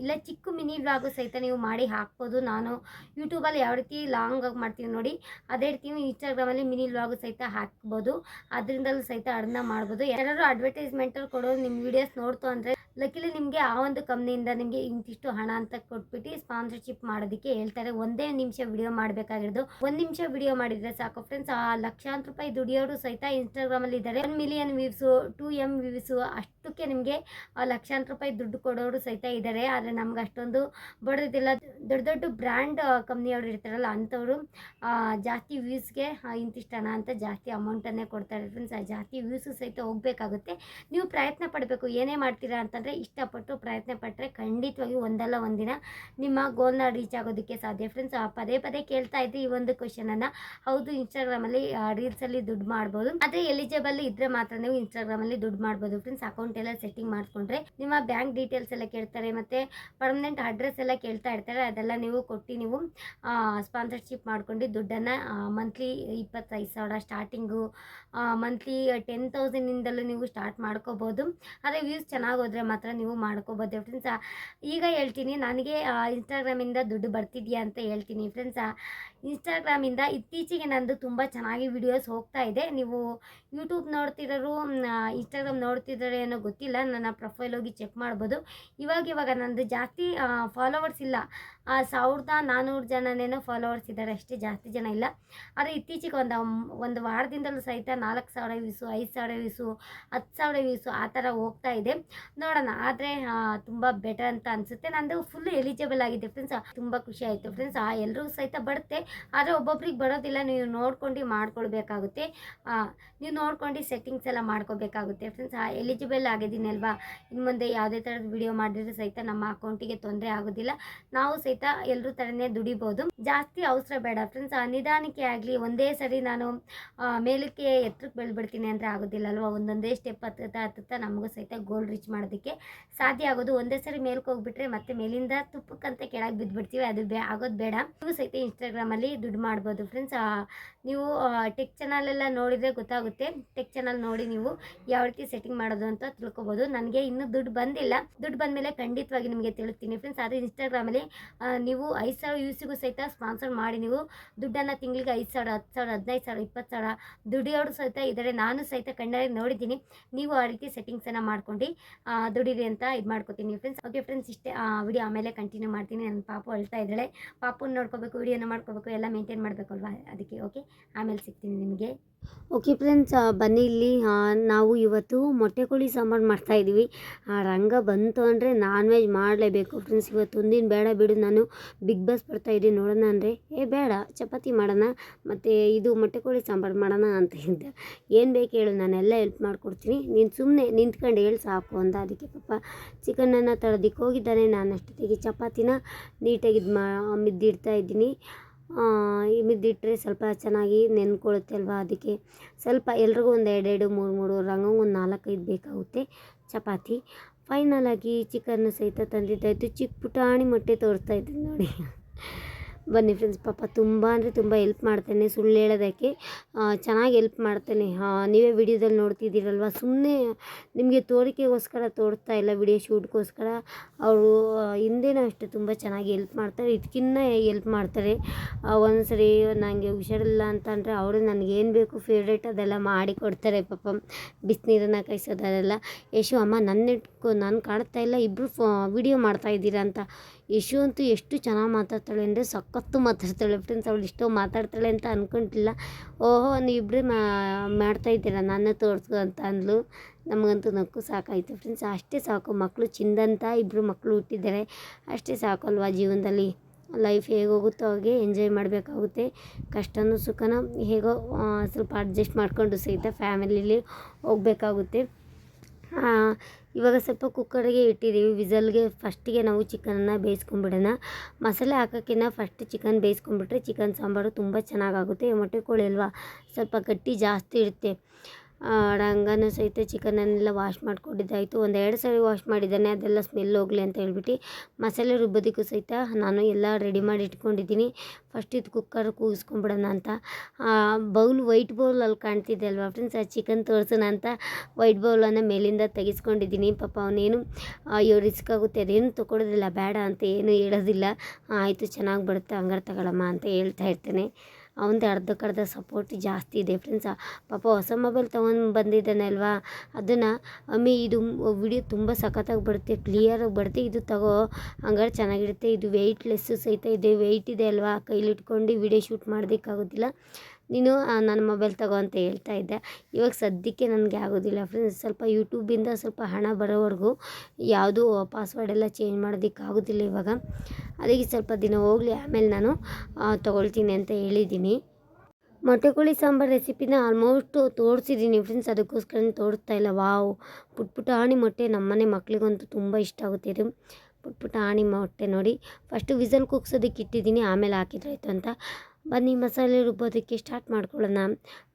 ಇಲ್ಲ ಚಿಕ್ಕ ಮಿನಿ ವ್ಲಾಗು ಸಹಿತ ನೀವು ಮಾಡಿ ಹಾಕ್ಬೋದು. ನಾನು ಯೂಟ್ಯೂಬಲ್ಲಿ ಯಾವ ರೀತಿ ಲಾಂಗ್ ಆಗಿ ಮಾಡ್ತೀನಿ ನೋಡಿ, ಅದೇ ರೀತಿ ಇನ್ಸ್ಟಾಗ್ರಾಮಲ್ಲಿ ಮಿನಿ ವ್ಲಾಗು ಸಹಿತ ಹಾಕ್ಬೋದು. ಅದರಿಂದಲೂ ಸಹಿತ ಅರ್ನ ಮಾಡ್ಬೋದು. ಯಾರು ಅಡ್ವರ್ಟೈಸ್ಮೆಂಟಲ್ಲಿ ಕೊಡೋದು ನಿಮ್ಮ ವೀಡಿಯೋಸ್ ನೋಡ್ತು ಅಂದರೆ ಲಕ್ಕಿಲಿ ನಿಮಗೆ ಆ ಒಂದು ಕಂಪ್ನಿಯಿಂದ ನಿಮಗೆ ಇಂತಿಷ್ಟು ಹಣ ಅಂತ ಕೊಟ್ಬಿಟ್ಟು ಸ್ಪಾನ್ಸರ್ಶಿಪ್ ಮಾಡೋದಕ್ಕೆ ಹೇಳ್ತಾರೆ. ಒಂದೇ ನಿಮಿಷ ವಿಡಿಯೋ ಮಾಡಬೇಕಾಗಿರೋದು. ಒಂದ್ ನಿಮಿಷ ವಿಡಿಯೋ ಮಾಡಿದ್ರೆ ಸಾಕು. ಫ್ರೆಂಡ್ಸ್ ಆ ಲಕ್ಷಾಂತರ ರೂಪಾಯಿ ದುಡಿಯೋರು ಸಹಿತ ಇನ್ಸ್ಟಾಗ್ರಾಮಲ್ಲಿ ಇದ್ದಾರೆ. One million views two M views ಅಷ್ಟಕ್ಕೆ ನಿಮಗೆ ಲಕ್ಷಾಂತರ ರೂಪಾಯಿ ದುಡ್ಡು ಕೊಡೋರು ಸಹಿತ ಇದ್ದಾರೆ. ಆದರೆ ನಮ್ಗೆ ಅಷ್ಟೊಂದು ಬಡೋದಿಲ್ಲ ದೊಡ್ಡ ದೊಡ್ಡ ಬ್ರ್ಯಾಂಡ್ ಕಂಪ್ನಿಯವರು ಇರ್ತಾರಲ್ಲ ಅಂಥವ್ರು ಆ, ಜಾಸ್ತಿ ವ್ಯೂಸ್ಗೆ ಇಂತಿಷ್ಟು ಹಣ ಅಂತ ಜಾಸ್ತಿ ಅಮೌಂಟನ್ನೇ ಕೊಡ್ತಾರೆ ಫ್ರೆಂಡ್ಸ್ ಆ ಜಾಸ್ತಿ ವ್ಯೂಸು ಸಹಿತ ಹೋಗಬೇಕಾಗುತ್ತೆ. ನೀವು ಪ್ರಯತ್ನ ಪಡಬೇಕು. ಏನೇ ಮಾಡ್ತೀರಾ ಅಂತಂದರೆ ಇಷ್ಟಪಟ್ಟು ಪ್ರಯತ್ನ ಪಟ್ಟರೆ ಖಂಡಿತವಾಗಿ ಒಂದಲ್ಲ ಒಂದಿನ ನಿಮ್ಮ ಗೋಲ್ನ ರೀಚ್ ಆಗೋದಕ್ಕೆ ಸಾಧ್ಯ. ಫ್ರೆಂಡ್ಸ್ ಪದೇ ಪದೇ ಕೇಳ್ತಾ ಇದ್ದೆ ಈ ಒಂದು ಕ್ವಶನನ್ನು ಹೌದು ಇನ್ಸ್ಟಾಗ್ರಾಮ್ ಅಲ್ಲಿ ರೀಲ್ಸ್ ಅಲ್ಲಿ ದುಡ್ಡು ಮಾಡಬಹುದು ಅದೇ ಎಲಿಜಿಬಲ್ ಇದ್ರೆ ಮಾತ್ರ ನೀವು ಇನ್ಸ್ಟಾಗ್ರಾಮಲ್ಲಿ ದುಡ್ಡು ಮಾಡಬಹುದು ಫ್ರೆಂಡ್ಸ್ ಅಕೌಂಟ್ ಎಲ್ಲ ಸೆಟ್ಟಿಂಗ್ ಮಾಡ್ಕೊಂಡ್ರೆ ನಿಮ್ಮ ಬ್ಯಾಂಕ್ ಡೀಟೇಲ್ಸ್ ಎಲ್ಲ ಕೇಳ್ತಾರೆ, ಮತ್ತೆ ಪರ್ಮನೆಂಟ್ ಅಡ್ರೆಸ್ ಎಲ್ಲ ಕೇಳ್ತಾ ಇರ್ತಾರೆ. ಅದೆಲ್ಲ ನೀವು ಕೊಟ್ಟು ನೀವು ಸ್ಪಾನ್ಸರ್ಶಿಪ್ ಮಾಡ್ಕೊಂಡು ದುಡ್ಡನ್ನು ಮಂತ್ಲಿ ಇಪ್ಪತ್ತೈದು ಸಾವಿರ ಸ್ಟಾರ್ಟಿಂಗು ಮಂತ್ಲಿ ಟೆನ್ ತೌಸಂಡಿಂದಲೂ ನೀವು ಸ್ಟಾರ್ಟ್ ಮಾಡ್ಕೋಬೋದು. ಆದರೆ ವ್ಯೂಸ್ ಚೆನ್ನಾಗಿ ಹೋದರೆ ಮಾತ್ರ ನೀವು ಮಾಡ್ಕೋಬೋದು. ಫ್ರೆಂಡ್ಸ್ ಈಗ ಹೇಳ್ತೀನಿ, ನನಗೆ ಇನ್ಸ್ಟಾಗ್ರಾಮಿಂದ ದುಡ್ಡು ಬರ್ತಿದೆಯಾ ಅಂತ ಹೇಳ್ತೀನಿ. ಫ್ರೆಂಡ್ಸ್ ಇನ್ಸ್ಟಾಗ್ರಾಮಿಂದ ಇತ್ತೀಚೆಗೆ ನಂದು ತುಂಬ ಚೆನ್ನಾಗಿ ವಿಡಿಯೋಸ್ ಹೋಗ್ತಾ ಇದೆ. ನೀವು ಯೂಟ್ಯೂಬ್ ನೋಡ್ತಿರೋರು ಇನ್ಸ್ಟಾಗ್ರಾಮ್ ನೋಡ್ತಿದ್ದಾರೆ ಏನೋ ಗೊತ್ತಿಲ್ಲ. ನನ್ನ ಪ್ರೊಫೈಲ್ ಹೋಗಿ ಚೆಕ್ ಮಾಡ್ಬೋದು. ಇವಾಗ ಇವಾಗ ನಂದು ಜಾಸ್ತಿ ಫಾಲೋವರ್ಸ್ ಇಲ್ಲ. ಸಾವಿರದ ನಾನ್ನೂರು ಜನನೇನೋ ಫಾಲೋವರ್ಸ್ ಇದ್ದಾರೆ. ಅಷ್ಟೇ ಜಾಸ್ತಿ ಜನ ಇಲ್ಲ. ಆದರೆ ಇತ್ತೀಚೆಗೆ ಒಂದು ಒಂದು ವಾರದಿಂದಲೂ ಸಹಿತ ನಾಲ್ಕು ಸಾವಿರ ವೀಸು ಐದು ಸಾವಿರ ವೀಸು ಹತ್ತು ಸಾವಿರ ವೀಸು ಆ ಥರ ಹೋಗ್ತಾ ಇದೆ. ನೋಡೋಣ. ಆದರೆ ತುಂಬ ಬೆಟರ್ ಅಂತ ಅನಿಸುತ್ತೆ. ನಂದು ಫುಲ್ ಎಲಿಜಿಬಲ್ ಆಗಿದೆ ಫ್ರೆಂಡ್ಸ್ ತುಂಬ ಖುಷಿ ಆಯಿತು ಫ್ರೆಂಡ್ಸ್ ಆ ಎಲ್ಲರೂ ಸಹಿತ ಬರುತ್ತೆ. ಆದರೆ ಒಬ್ಬೊಬ್ರಿಗೆ ಬರೋದಿಲ್ಲ. ನೀವು ನೋಡ್ಕೊಂಡು ಮಾಡ್ಕೊಳ್ಬೇಕಾಗುತ್ತೆ. ನೀವು ನೋಡ್ಕೊಂಡು ಸೆಟ್ಟಿಂಗ್ಸ್ ಎಲ್ಲ ಮಾಡ್ಕೋಬೇಕಾಗುತ್ತೆ ಫ್ರೆಂಡ್ಸ್ ಎಲಿಜಿಬಲ್ ಆಗಿದ್ದೀನಿ ಅಲ್ವಾ? ಇನ್ನು ಮುಂದೆ ಯಾವುದೇ ಥರದ ವಿಡಿಯೋ ಮಾಡಿದ್ರೆ ಸಹಿತ ನಮ್ಮ ಅಕೌಂಟಿಗೆ ತೊಂದರೆ ಆಗೋದಿಲ್ಲ. ನಾವು ಸಹಿತ ಎಲ್ಲರೂ ಥರನೇ ದುಡಿಬೋದು. ಜಾಸ್ತಿ ಅವಸರ ಬೇಡ. ಫ್ರೆಂಡ್ಸ್ ನಿಧಾನಕ್ಕೆ ಆಗಲಿ, ಒಂದೇ ಸರಿ ನಾನು ಮೇಲಕ್ಕೆ ಎತ್ತರಕ್ಕೆ ಬೆಳ್ಬಿಡ್ತೀನಿ ಅಂದರೆ ಆಗೋದಿಲ್ಲ ಅಲ್ವಾ ಒಂದೊಂದೇ ಸ್ಟೆಪ್ ಹತ್ತುತ್ತಾ ಹತ್ತುತ್ತಾ ನಮಗೂ ಸಹಿತ ಗೋಲ್ ರೀಚ್ ಮಾಡೋದಕ್ಕೆ ಸಾಧ್ಯ ಆಗೋದು. ಒಂದೇ ಸರಿ ಮೇಲಕ್ಕೆ ಹೋಗ್ಬಿಟ್ರೆ ಮತ್ತೆ ಮೇಲಿಂದ ತುಪ್ಪಕ್ಕಂತ ಕೆಳಗೆ ಬಿದ್ದುಬಿಡ್ತೀವಿ ಅದು ಬೇ, ಆಗೋದು ಬೇಡ. ನೀವು ಸಹಿತ ಇನ್ಸ್ಟಾಗ್ರಾಮಲ್ಲಿ ದುಡ್ಡು ಮಾಡ್ಬೋದು. ಫ್ರೆಂಡ್ಸ್ ನೀವು ಟೆಕ್ ಚಾನಲೆಲ್ಲ ನೋಡಿದರೆ ಗೊತ್ತಾಗುತ್ತೆ. ಟೆಕ್ ಚಾನಲ್ ನೋಡಿ ನೀವು ಯಾವ ರೀತಿ ಸೆಟ್ಟಿಂಗ್ ಮಾಡೋದು ಅಂತ ತಿಳ್ಕೊಬೋದು. ನನಗೆ ಇನ್ನೂ ದುಡ್ಡು ಬಂದಿಲ್ಲ. ದುಡ್ಡು ಬಂದಮೇಲೆ ಖಂಡಿತವಾಗಿ ನಿಮಗೆ ತಿಳಿಸ್ತೀನಿ ಫ್ರೆಂಡ್ಸ್ ಆದರೆ ಇನ್ಸ್ಟಾಗ್ರಾಮಲ್ಲಿ ನೀವು ಐದು ಸಾವಿರ ಯೂಸಿಗೂ ಸಹಿತ ಸ್ಪಾನ್ಸರ್ ಮಾಡಿ, ನೀವು ದುಡ್ಡನ್ನು ತಿಂಗಳಿಗೆ ಐದು ಸಾವಿರ, ಹತ್ತು ಸಾವಿರ, ಹದಿನೈದು ಸಾವಿರ, ಇಪ್ಪತ್ತು ಸಾವಿರ ದುಡಿಯೋರು ಸಹಿತ ಇದ್ದಾರೆ ನಾನು ಸಹಿತ ಕಣ್ಣಾಗಿ ನೋಡಿದ್ದೀನಿ. ನೀವು ಆ ರೀತಿ ಸೆಟ್ಟಿಂಗ್ಸನ್ನು ಮಾಡ್ಕೊಂಡು ದುಡಿರಿ ಅಂತ ಇದು ಮಾಡ್ಕೊತೀನಿ ಫ್ರೆಂಡ್ಸ್ ಓಕೆ ಫ್ರೆಂಡ್ಸ್ ಇಷ್ಟೇ ವಿಡಿಯೋ ಆಮೇಲೆ ಕಂಟಿನ್ಯೂ ಮಾಡ್ತೀನಿ. ನನ್ನ ಪಾಪು ಅಳ್ತಾ ಇದ್ದಾಳೆ. ಪಾಪುನ ನೋಡ್ಕೋಬೇಕು ವಿಡಿಯೋನ ಮಾಡ್ಕೋಬೇಕು, ಎಲ್ಲ ಮೇಂಟೈನ್ ಮಾಡಬೇಕು ಅಲ್ವಾ ಅದಕ್ಕೆ ಓಕೆ ಆಮೇಲೆ ಸಿಗ್ತೀನಿ ನಿಮಗೆ. ಓಕೆ ಫ್ರೆಂಡ್ಸ್ ಬನ್ನಿ ಇಲ್ಲಿ. ನಾವು ಇವತ್ತು ಮೊಟ್ಟೆ ಕೋಳಿ ಸಾಂಬಾರು ಮಾಡ್ತಾಯಿದ್ದೀವಿ ರಂಗ ಬಂತು ಅಂದರೆ ನಾನ್ ವೆಜ್ ಮಾಡಲೇಬೇಕು. ಫ್ರೆಂಡ್ಸ್ ಇವತ್ತು ಒಂದಿನ ಬೇಡ ಬಿಡು. ನಾನು ಬಿಗ್ ಬಾಸ್ ಬರ್ತಾಯಿದ್ದೀನಿ ನೋಡೋಣ ಅಂದರೆ, ಏ, ಬೇಡ. ಚಪಾತಿ ಮಾಡೋಣ, ಮತ್ತು ಇದು ಮೊಟ್ಟೆ ಕೋಳಿ ಸಾಂಬಾರು ಮಾಡೋಣ ಅಂತ ಇದ್ದೆ ಏನು ಬೇಕು ಹೇಳು, ನಾನೆಲ್ಲ ಹೆಲ್ಪ್ ಮಾಡಿಕೊಡ್ತೀನಿ. ನೀನು ಸುಮ್ಮನೆ ನಿಂತ್ಕೊಂಡು ಹೇಳಿ ಸಾಕು ಅಂದ ಅದಕ್ಕೆ ಪಾಪ ಚಿಕನನ್ನು ತರೋದಕ್ಕೆ ಹೋಗಿದ್ದಾನೆ. ನಾನು ಅಷ್ಟೊತ್ತಿಗೆ ಚಪಾತಿನ ನೀಟಾಗಿ ಇದು ಮಾ ಇದ್ದೀನಿ. ಮಿದ್ದಿಟ್ಟರೆ ಸ್ವಲ್ಪ ಚೆನ್ನಾಗಿ ನೆನ್ಕೊಳ್ಳುತ್ತೆ ಅಲ್ವಾ ಅದಕ್ಕೆ. ಸ್ವಲ್ಪ ಎಲ್ರಿಗೂ ಒಂದು ಎರಡೆರಡು, ಮೂರು ಮೂರು ರಂಗಂಗೆ ಒಂದು ನಾಲ್ಕೈದು ಬೇಕಾಗುತ್ತೆ ಚಪಾತಿ. ಫೈನಲ್ ಆಗಿ ಚಿಕನ್ನು ಸಹಿತ ತಂದಿದ್ದಾಯಿತು. ಚಿಕ್ಕ ಪುಟಾಣಿ ಮೊಟ್ಟೆ ತೋರಿಸ್ತಾ ಇದ್ದೀನಿ ನೋಡಿ. ಬನ್ನಿ ಫ್ರೆಂಡ್ಸ್ ಪಾಪ ತುಂಬ ಅಂದರೆ ತುಂಬ ಹೆಲ್ಪ್ ಮಾಡ್ತಾನೆ, ಸುಳ್ಳು ಹೇಳೋದಕ್ಕೆ. ಚೆನ್ನಾಗಿ ಹೆಲ್ಪ್ ಮಾಡ್ತಾನೆ. ನೀವೇ ವಿಡಿಯೋದಲ್ಲಿ ನೋಡ್ತಿದ್ದೀರಲ್ವ? ಸುಮ್ಮನೆ ನಿಮಗೆ ತೋರಿಕೆಗೋಸ್ಕರ ತೋರಿಸ್ತಾ ಇಲ್ಲ ವಿಡಿಯೋ ಶೂಟ್ಗೋಸ್ಕರ ಅವರು ಹಿಂದೆನೂ ಅಷ್ಟೇ ತುಂಬ ಚೆನ್ನಾಗಿ ಹೆಲ್ಪ್ ಮಾಡ್ತಾರೆ. ಇದಕ್ಕಿನ್ನ ಹೆಲ್ಪ್ ಮಾಡ್ತಾರೆ. ಒಂದು ಸರಿ ನನಗೆ ಹುಷಾರಿಲ್ಲ ಅಂತಂದರೆ ಅವರು ನನಗೇನು ಬೇಕು ಫೇವ್ರೇಟ್ ಅದೆಲ್ಲ ಮಾಡಿ ಕೊಡ್ತಾರೆ ಪಾಪ. ಬಿಸಿನೀರನ್ನು ಕಾಯಿಸೋದು ಅದೆಲ್ಲ ಯಶು ಅಮ್ಮ ನನ್ನ ಇಟ್ಕೊ ನಾನು ಕಾಣ್ತಾ ಇಲ್ಲ ಇಬ್ಬರು ಫೋ ವಿಡಿಯೋ ಮಾಡ್ತಾ ಇದ್ದೀರಾ ಅಂತ. ಯಶು ಅಂತೂ ಎಷ್ಟು ಚೆನ್ನಾಗಿ ಮಾತಾಡ್ತಾಳೆ ಅಂದರೆ ಸಖತ್ತು ಮಾತಾಡ್ತಾಳೆ ಫ್ರೆಂಡ್ಸ್ ಅವಳು ಇಷ್ಟೋ ಮಾತಾಡ್ತಾಳೆ ಅಂತ ಅಂದ್ಕೊಂಡಿಲ್ಲ ಓಹೋ ನೀವಿಬ್ಬರೇ ಮಾಡ್ತಾ ಇದ್ದೀರಾ? ನನ್ನ ತೋರಿಸ್ಕೊ ಅಂತ ಅಂದ್ಲು. ನಮಗಂತೂ ನಕ್ಕು ಸಾಕಾಯಿತು ಫ್ರೆಂಡ್ಸ್ ಅಷ್ಟೇ ಸಾಕು. ಮಕ್ಕಳು ಚಿಂದಂತ ಇಬ್ಬರು ಮಕ್ಕಳು ಹುಟ್ಟಿದ್ದಾರೆ. ಅಷ್ಟೇ ಸಾಕು ಜೀವನದಲ್ಲಿ? ಲೈಫ್ ಹೇಗೋಗುತ್ತೋ ಹಾಗೆ ಎಂಜಾಯ್ ಮಾಡಬೇಕಾಗುತ್ತೆ. ಕಷ್ಟನೂ ಸುಖನೂ ಹೇಗೋ ಸ್ವಲ್ಪ ಅಡ್ಜಸ್ಟ್ ಮಾಡಿಕೊಂಡು ಸಹಿತ ಫ್ಯಾಮಿಲಿಲಿ ಹೋಗಬೇಕಾಗುತ್ತೆ. ಇವಾಗ ಸ್ವಲ್ಪ ಕುಕ್ಕರ್ಗೆ ಇಟ್ಟಿದ್ದೀವಿ. ವಿಸಲ್ಗೆ ಫಸ್ಟಿಗೆ ನಾವು ಚಿಕನನ್ನು ಬೇಯಿಸ್ಕೊಂಬಿಡೋಣ. ಮಸಾಲೆ ಹಾಕೋಕ್ಕಿಂತ ಫಸ್ಟ್ ಚಿಕನ್ ಬೇಯಿಸ್ಕೊಂಬಿಟ್ರೆ ಚಿಕನ್ ಸಾಂಬಾರು ತುಂಬ ಚೆನ್ನಾಗಾಗುತ್ತೆ. ಮೊಟ್ಟೆ ಕೋಳಿ ಅಲ್ವಾ? ಸ್ವಲ್ಪ ಗಟ್ಟಿ ಜಾಸ್ತಿ ಇರುತ್ತೆ. ಹಂಗನೂ ಸಹಿತ ಚಿಕನನ್ನೆಲ್ಲ ವಾಶ್ ಮಾಡಿಕೊಂಡಿದ್ದಾಯಿತು. ಒಂದು ಎರಡು ಸಾರಿ ವಾಶ್ ಮಾಡಿದ್ದಾನೆ, ಅದೆಲ್ಲ ಸ್ಮೆಲ್ ಹೋಗಲಿ ಅಂತ ಹೇಳ್ಬಿಟ್ಟು ಮಸಾಲೆ ರುಬ್ಬೋದಕ್ಕೂ ಸಹಿತ ನಾನು ಎಲ್ಲ ರೆಡಿ ಮಾಡಿ ಇಟ್ಕೊಂಡಿದ್ದೀನಿ. ಫಸ್ಟ್ ಇದು ಕುಕ್ಕರ್ ಕೂಗಿಸ್ಕೊಂಬಿಡೋಣ ಅಂತ. ಬೌಲ್ ವೈಟ್ ಬೌಲ್ ಅಲ್ಲಿ ಕಾಣ್ತಿದ್ದೆ ಅಲ್ವಾ ಫ್ರೆಂಡ್ಸ್ ಆ ಚಿಕನ್ ತೋರಿಸೋಣ ಅಂತ ವೈಟ್ ಬೌಲನ್ನು ಮೇಲಿಂದ ತೆಗೆಸ್ಕೊಂಡಿದ್ದೀನಿ. ಪಾಪ ಅವನೇನು ಅಯ್ಯೋ ರಿಸ್ಕ್ ಆಗುತ್ತೆ. ಅದೇನು ತೊಗೊಳೋದಿಲ್ಲ, ಬೇಡ ಅಂತ ಏನು ಹೇಳೋದಿಲ್ಲ. ಆಯಿತು, ಚೆನ್ನಾಗಿ ಬರುತ್ತೆ, ಹಂಗಾರೆ ತಗೊಳಮ್ಮ ಅಂತ ಹೇಳ್ತಾ ಇರ್ತೇನೆ. ಅವಂದೇ ಅರ್ಧಕ್ಕರ್ಧ ಸಪೋರ್ಟ್ ಜಾಸ್ತಿ ಇದೆ ಫ್ರೆಂಡ್ಸ್ ಪಾಪ ಹೊಸ ಮೊಬೈಲ್ ತೊಗೊಂಡು ಬಂದಿದ್ದಾನೆ ಅಲ್ವಾ ಅದನ್ನು, ಅಮ್ಮಿ, ಇದು ವಿಡಿಯೋ ತುಂಬ ಸಖತ್ತಾಗಿ ಬರುತ್ತೆ ಕ್ಲಿಯರಾಗಿ ಬರುತ್ತೆ, ಇದು ತಗೋ. ಹಂಗಾರೆ ಚೆನ್ನಾಗಿರುತ್ತೆ, ಇದು ವೆಯ್ಟ್ಲೆಸ್ಸು ಸಹಿತ ಇದೆ ವೆಯ್ಟ್ ಇದೆ ಅಲ್ವಾ? ಕೈಲಿಟ್ಕೊಂಡು ವಿಡಿಯೋ ಶೂಟ್ ಮಾಡೋದಕ್ಕಾಗೋದಿಲ್ಲ. ನೀನು ನನ್ನ ಮೊಬೈಲ್ ತಗೋ ಅಂತ ಹೇಳ್ತಾ ಇದ್ದೆ. ಇವಾಗ ಸದ್ಯಕ್ಕೆ ನನಗೆ ಆಗೋದಿಲ್ಲ ಫ್ರೆಂಡ್ಸ್ ಸ್ವಲ್ಪ ಯೂಟ್ಯೂಬಿಂದ ಸ್ವಲ್ಪ ಹಣ ಬರೋವರೆಗೂ ಯಾವುದೂ ಪಾಸ್ವರ್ಡ್ ಎಲ್ಲ ಚೇಂಜ್ ಮಾಡೋದಕ್ಕಾಗೋದಿಲ್ಲ ಇವಾಗ. ಅದಕ್ಕೆ ಸ್ವಲ್ಪ ದಿನ ಹೋಗಲಿ, ಆಮೇಲೆ ನಾನು ತೊಗೊಳ್ತೀನಿ ಅಂತ ಹೇಳಿದ್ದೀನಿ. ಮೊಟ್ಟೆ ಕೋಳಿ ಸಾಂಬಾರು ರೆಸಿಪಿನ ಆಲ್ಮೋಸ್ಟ್ ತೋರಿಸಿದ್ದೀನಿ ಫ್ರೆಂಡ್ಸ್ ಅದಕ್ಕೋಸ್ಕರ ತೋರಿಸ್ತಾ ಇಲ್ಲ. ವಾವ್ ಪುಟ್ ಪುಟ್ಟ ಆಣಿ ಮೊಟ್ಟೆ ನಮ್ಮನೆ ಮಕ್ಕಳಿಗಂತೂ ತುಂಬ ಇಷ್ಟ ಆಗುತ್ತೆ ಇದು. ಪುಟ್ ಪುಟ್ಟ ಆಣಿ ಮೊಟ್ಟೆ ನೋಡಿ. ಫಸ್ಟು ವಿಸಲ್ ಕುಗ್ಸೋದಕ್ಕೆ ಇಟ್ಟಿದ್ದೀನಿ, ಆಮೇಲೆ ಹಾಕಿದ್ರಾಯ್ತು ಅಂತ. ಬನ್ನಿ, ಮಸಾಲೆ ರುಬ್ಬೋದಕ್ಕೆ ಸ್ಟಾರ್ಟ್ ಮಾಡ್ಕೊಳ್ಳೋಣ.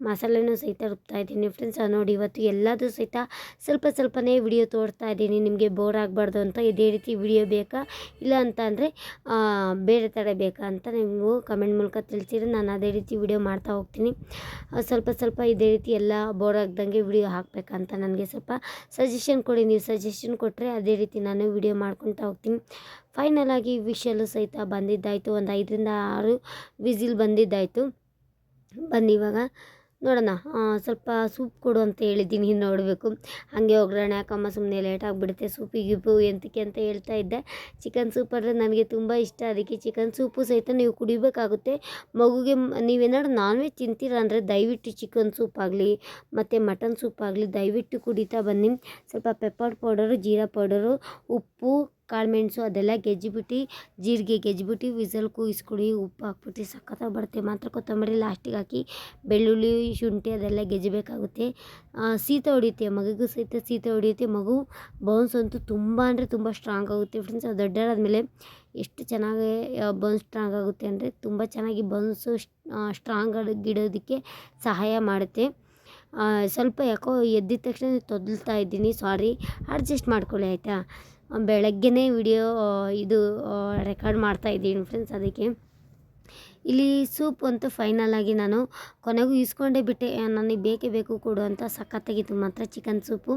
ಮಸಾಲೆನೂ ಸಹಿತ ರುಬ್ತಾ ಇದ್ದೀನಿ. ಫ್ರೆಂಡ್ಸ್ ನೋಡಿ, ಇವತ್ತು ಎಲ್ಲದೂ ಸಹಿತ ಸ್ವಲ್ಪ ಸ್ವಲ್ಪನೇ ವಿಡಿಯೋ ತೋರಿಸ್ತಾ ಇದ್ದೀನಿ. ನಿಮಗೆ ಬೋರ್ ಆಗಬಾರ್ದು ಅಂತ ಇದೇ ರೀತಿ ವಿಡಿಯೋ ಬೇಕಾ? ಇಲ್ಲ ಅಂತ ಅಂದರೆ ಬೇರೆ ಥರ ಬೇಕಾ ಅಂತ ನೀವು ಕಮೆಂಟ್ ಮೂಲಕ ತಿಳಿಸಿದ್ರೆ ನಾನು ಅದೇ ರೀತಿ ವಿಡಿಯೋ ಮಾಡ್ತಾ ಹೋಗ್ತೀನಿ. ಸ್ವಲ್ಪ ಸ್ವಲ್ಪ ಇದೇ ರೀತಿ ಎಲ್ಲ ಬೋರ್ ಆಗ್ದಂಗೆ ವಿಡಿಯೋ ಹಾಕಬೇಕಂತ ನನಗೆ ಸ್ವಲ್ಪ ಸಜೆಷನ್ ಕೊಡಿ. ನೀವು ಸಜೆಷನ್ ಕೊಟ್ಟರೆ ಅದೇ ರೀತಿ ನಾನು ವಿಡಿಯೋ ಮಾಡ್ಕೊತಾ ಹೋಗ್ತೀನಿ. ಫೈನಲ್ ಆಗಿ ವಿಷಲು ಸಹಿತ ಬಂದಿದ್ದಾಯಿತು. ಒಂದು ಐದರಿಂದ ಆರು ವಿಸಿಲ್ ಬಂದಿದ್ದಾಯಿತು. ಬನ್ನಿ ಇವಾಗ ನೋಡೋಣ. ಸ್ವಲ್ಪ ಸೂಪ್ ಕೊಡು ಅಂತ ಹೇಳಿದ್ದೀನಿ ನೋಡಬೇಕು. ಹಾಗೆ ಒಗ್ಗರಣೆ ಹಾಕಮ್ಮ ಸುಮ್ಮನೆ ಲೇಟ್ ಆಗಿಬಿಡುತ್ತೆ. ಸೂಪಿಗಿಪ್ಪು ಎಂತಕ್ಕೆ ಅಂತ ಹೇಳ್ತಾ ಇದ್ದೆ. ಚಿಕನ್ ಸೂಪ್ ಅಂದರೆ ನನಗೆ ತುಂಬ ಇಷ್ಟ. ಅದಕ್ಕೆ ಚಿಕನ್ ಸೂಪು ಸಹಿತ ನೀವು ಕುಡಿಬೇಕಾಗುತ್ತೆ. ಮಗುಗೆ ನೀವೇನಾದ್ರು ನಾನ್ ವೆಜ್ ತಿಂತೀರ ಅಂದರೆ ದಯವಿಟ್ಟು ಚಿಕನ್ ಸೂಪ್ ಆಗಲಿ, ಮತ್ತು ಮಟನ್ ಸೂಪ್ ಆಗಲಿ ದಯವಿಟ್ಟು ಕುಡಿತಾ ಬನ್ನಿ. ಸ್ವಲ್ಪ ಪೆಪ್ಪರ್ ಪೌಡರು ಜೀರಾ ಪೌಡರು ಉಪ್ಪು ಕಾಳುಮೆಣ್ಸು ಅದೆಲ್ಲ ಗೆಜ್ಜಿಬಿಟ್ಟು, ಜೀರಿಗೆ ಗೆಜ್ಜಿಬಿಟ್ಟು, ವಿಸಲ್ ಕೂಗಿಸ್ಕೊಡಿ ಉಪ್ಪು ಹಾಕ್ಬಿಟ್ಟು ಸಖತ್ತಾಗಿ ಬರುತ್ತೆ. ಮಾತ್ರ ಕೊತ್ತಂಬರಿ ಲಾಸ್ಟಿಗೆ ಹಾಕಿ ಬೆಳ್ಳುಳ್ಳಿ, ಶುಂಠಿ ಅದೆಲ್ಲ ಗೆಜ್ಜಬೇಕಾಗುತ್ತೆ. ಸೀತ ಹೊಡಿಯುತ್ತೆ ಮಗುಗೂ ಸಹಿತ ಸೀತ ಹೊಡಿಯುತ್ತೆ. ಮಗು ಬೌನ್ಸ್ ಅಂತೂ ತುಂಬ ಅಂದರೆ ತುಂಬ ಸ್ಟ್ರಾಂಗ್ ಆಗುತ್ತೆ ಫ್ರೆಂಡ್ಸ್ ಅದು ದೊಡ್ಡರಾದ್ಮೇಲೆ ಎಷ್ಟು ಚೆನ್ನಾಗಿ ಬೌನ್ಸ್ ಸ್ಟ್ರಾಂಗ್ ಆಗುತ್ತೆ ಅಂದರೆ ತುಂಬ ಚೆನ್ನಾಗಿ ಬೌನ್ಸು ಸ್ಟ್ರಾಂಗ್ ಗಿಡೋದಕ್ಕೆ ಸಹಾಯ ಮಾಡುತ್ತೆ. ಸ್ವಲ್ಪ ಯಾಕೋ ಎದ್ದಿದ ತಕ್ಷಣ ತೊದಲ್ತಾ ಇದ್ದೀನಿ ಸಾರಿ ಅಡ್ಜಸ್ಟ್ ಮಾಡ್ಕೊಳ್ಳಿ, ಆಯಿತಾ? ಬೆಳಗ್ಗೆನೇ ವಿಡಿಯೋ ಇದು ರೆಕಾರ್ಡ್ ಮಾಡ್ತಾ ಇದ್ದೀನಿ ಫ್ರೆಂಡ್ಸ್ ಅದಕ್ಕೆ. ಇಲ್ಲಿ ಸೂಪ್ ಅಂತೂ ಫೈನಲ್ ಆಗಿ ನಾನು ಕೊನೆಗೂ ಇಸ್ಕೊಂಡೇ ಬಿಟ್ಟೆ. ನನಗೆ ಬೇಕೇ ಬೇಕು ಕೊಡು ಅಂತ ಸಖತ್ತಾಗಿತ್ತು ಮಾತ್ರ ಚಿಕನ್ ಸೂಪು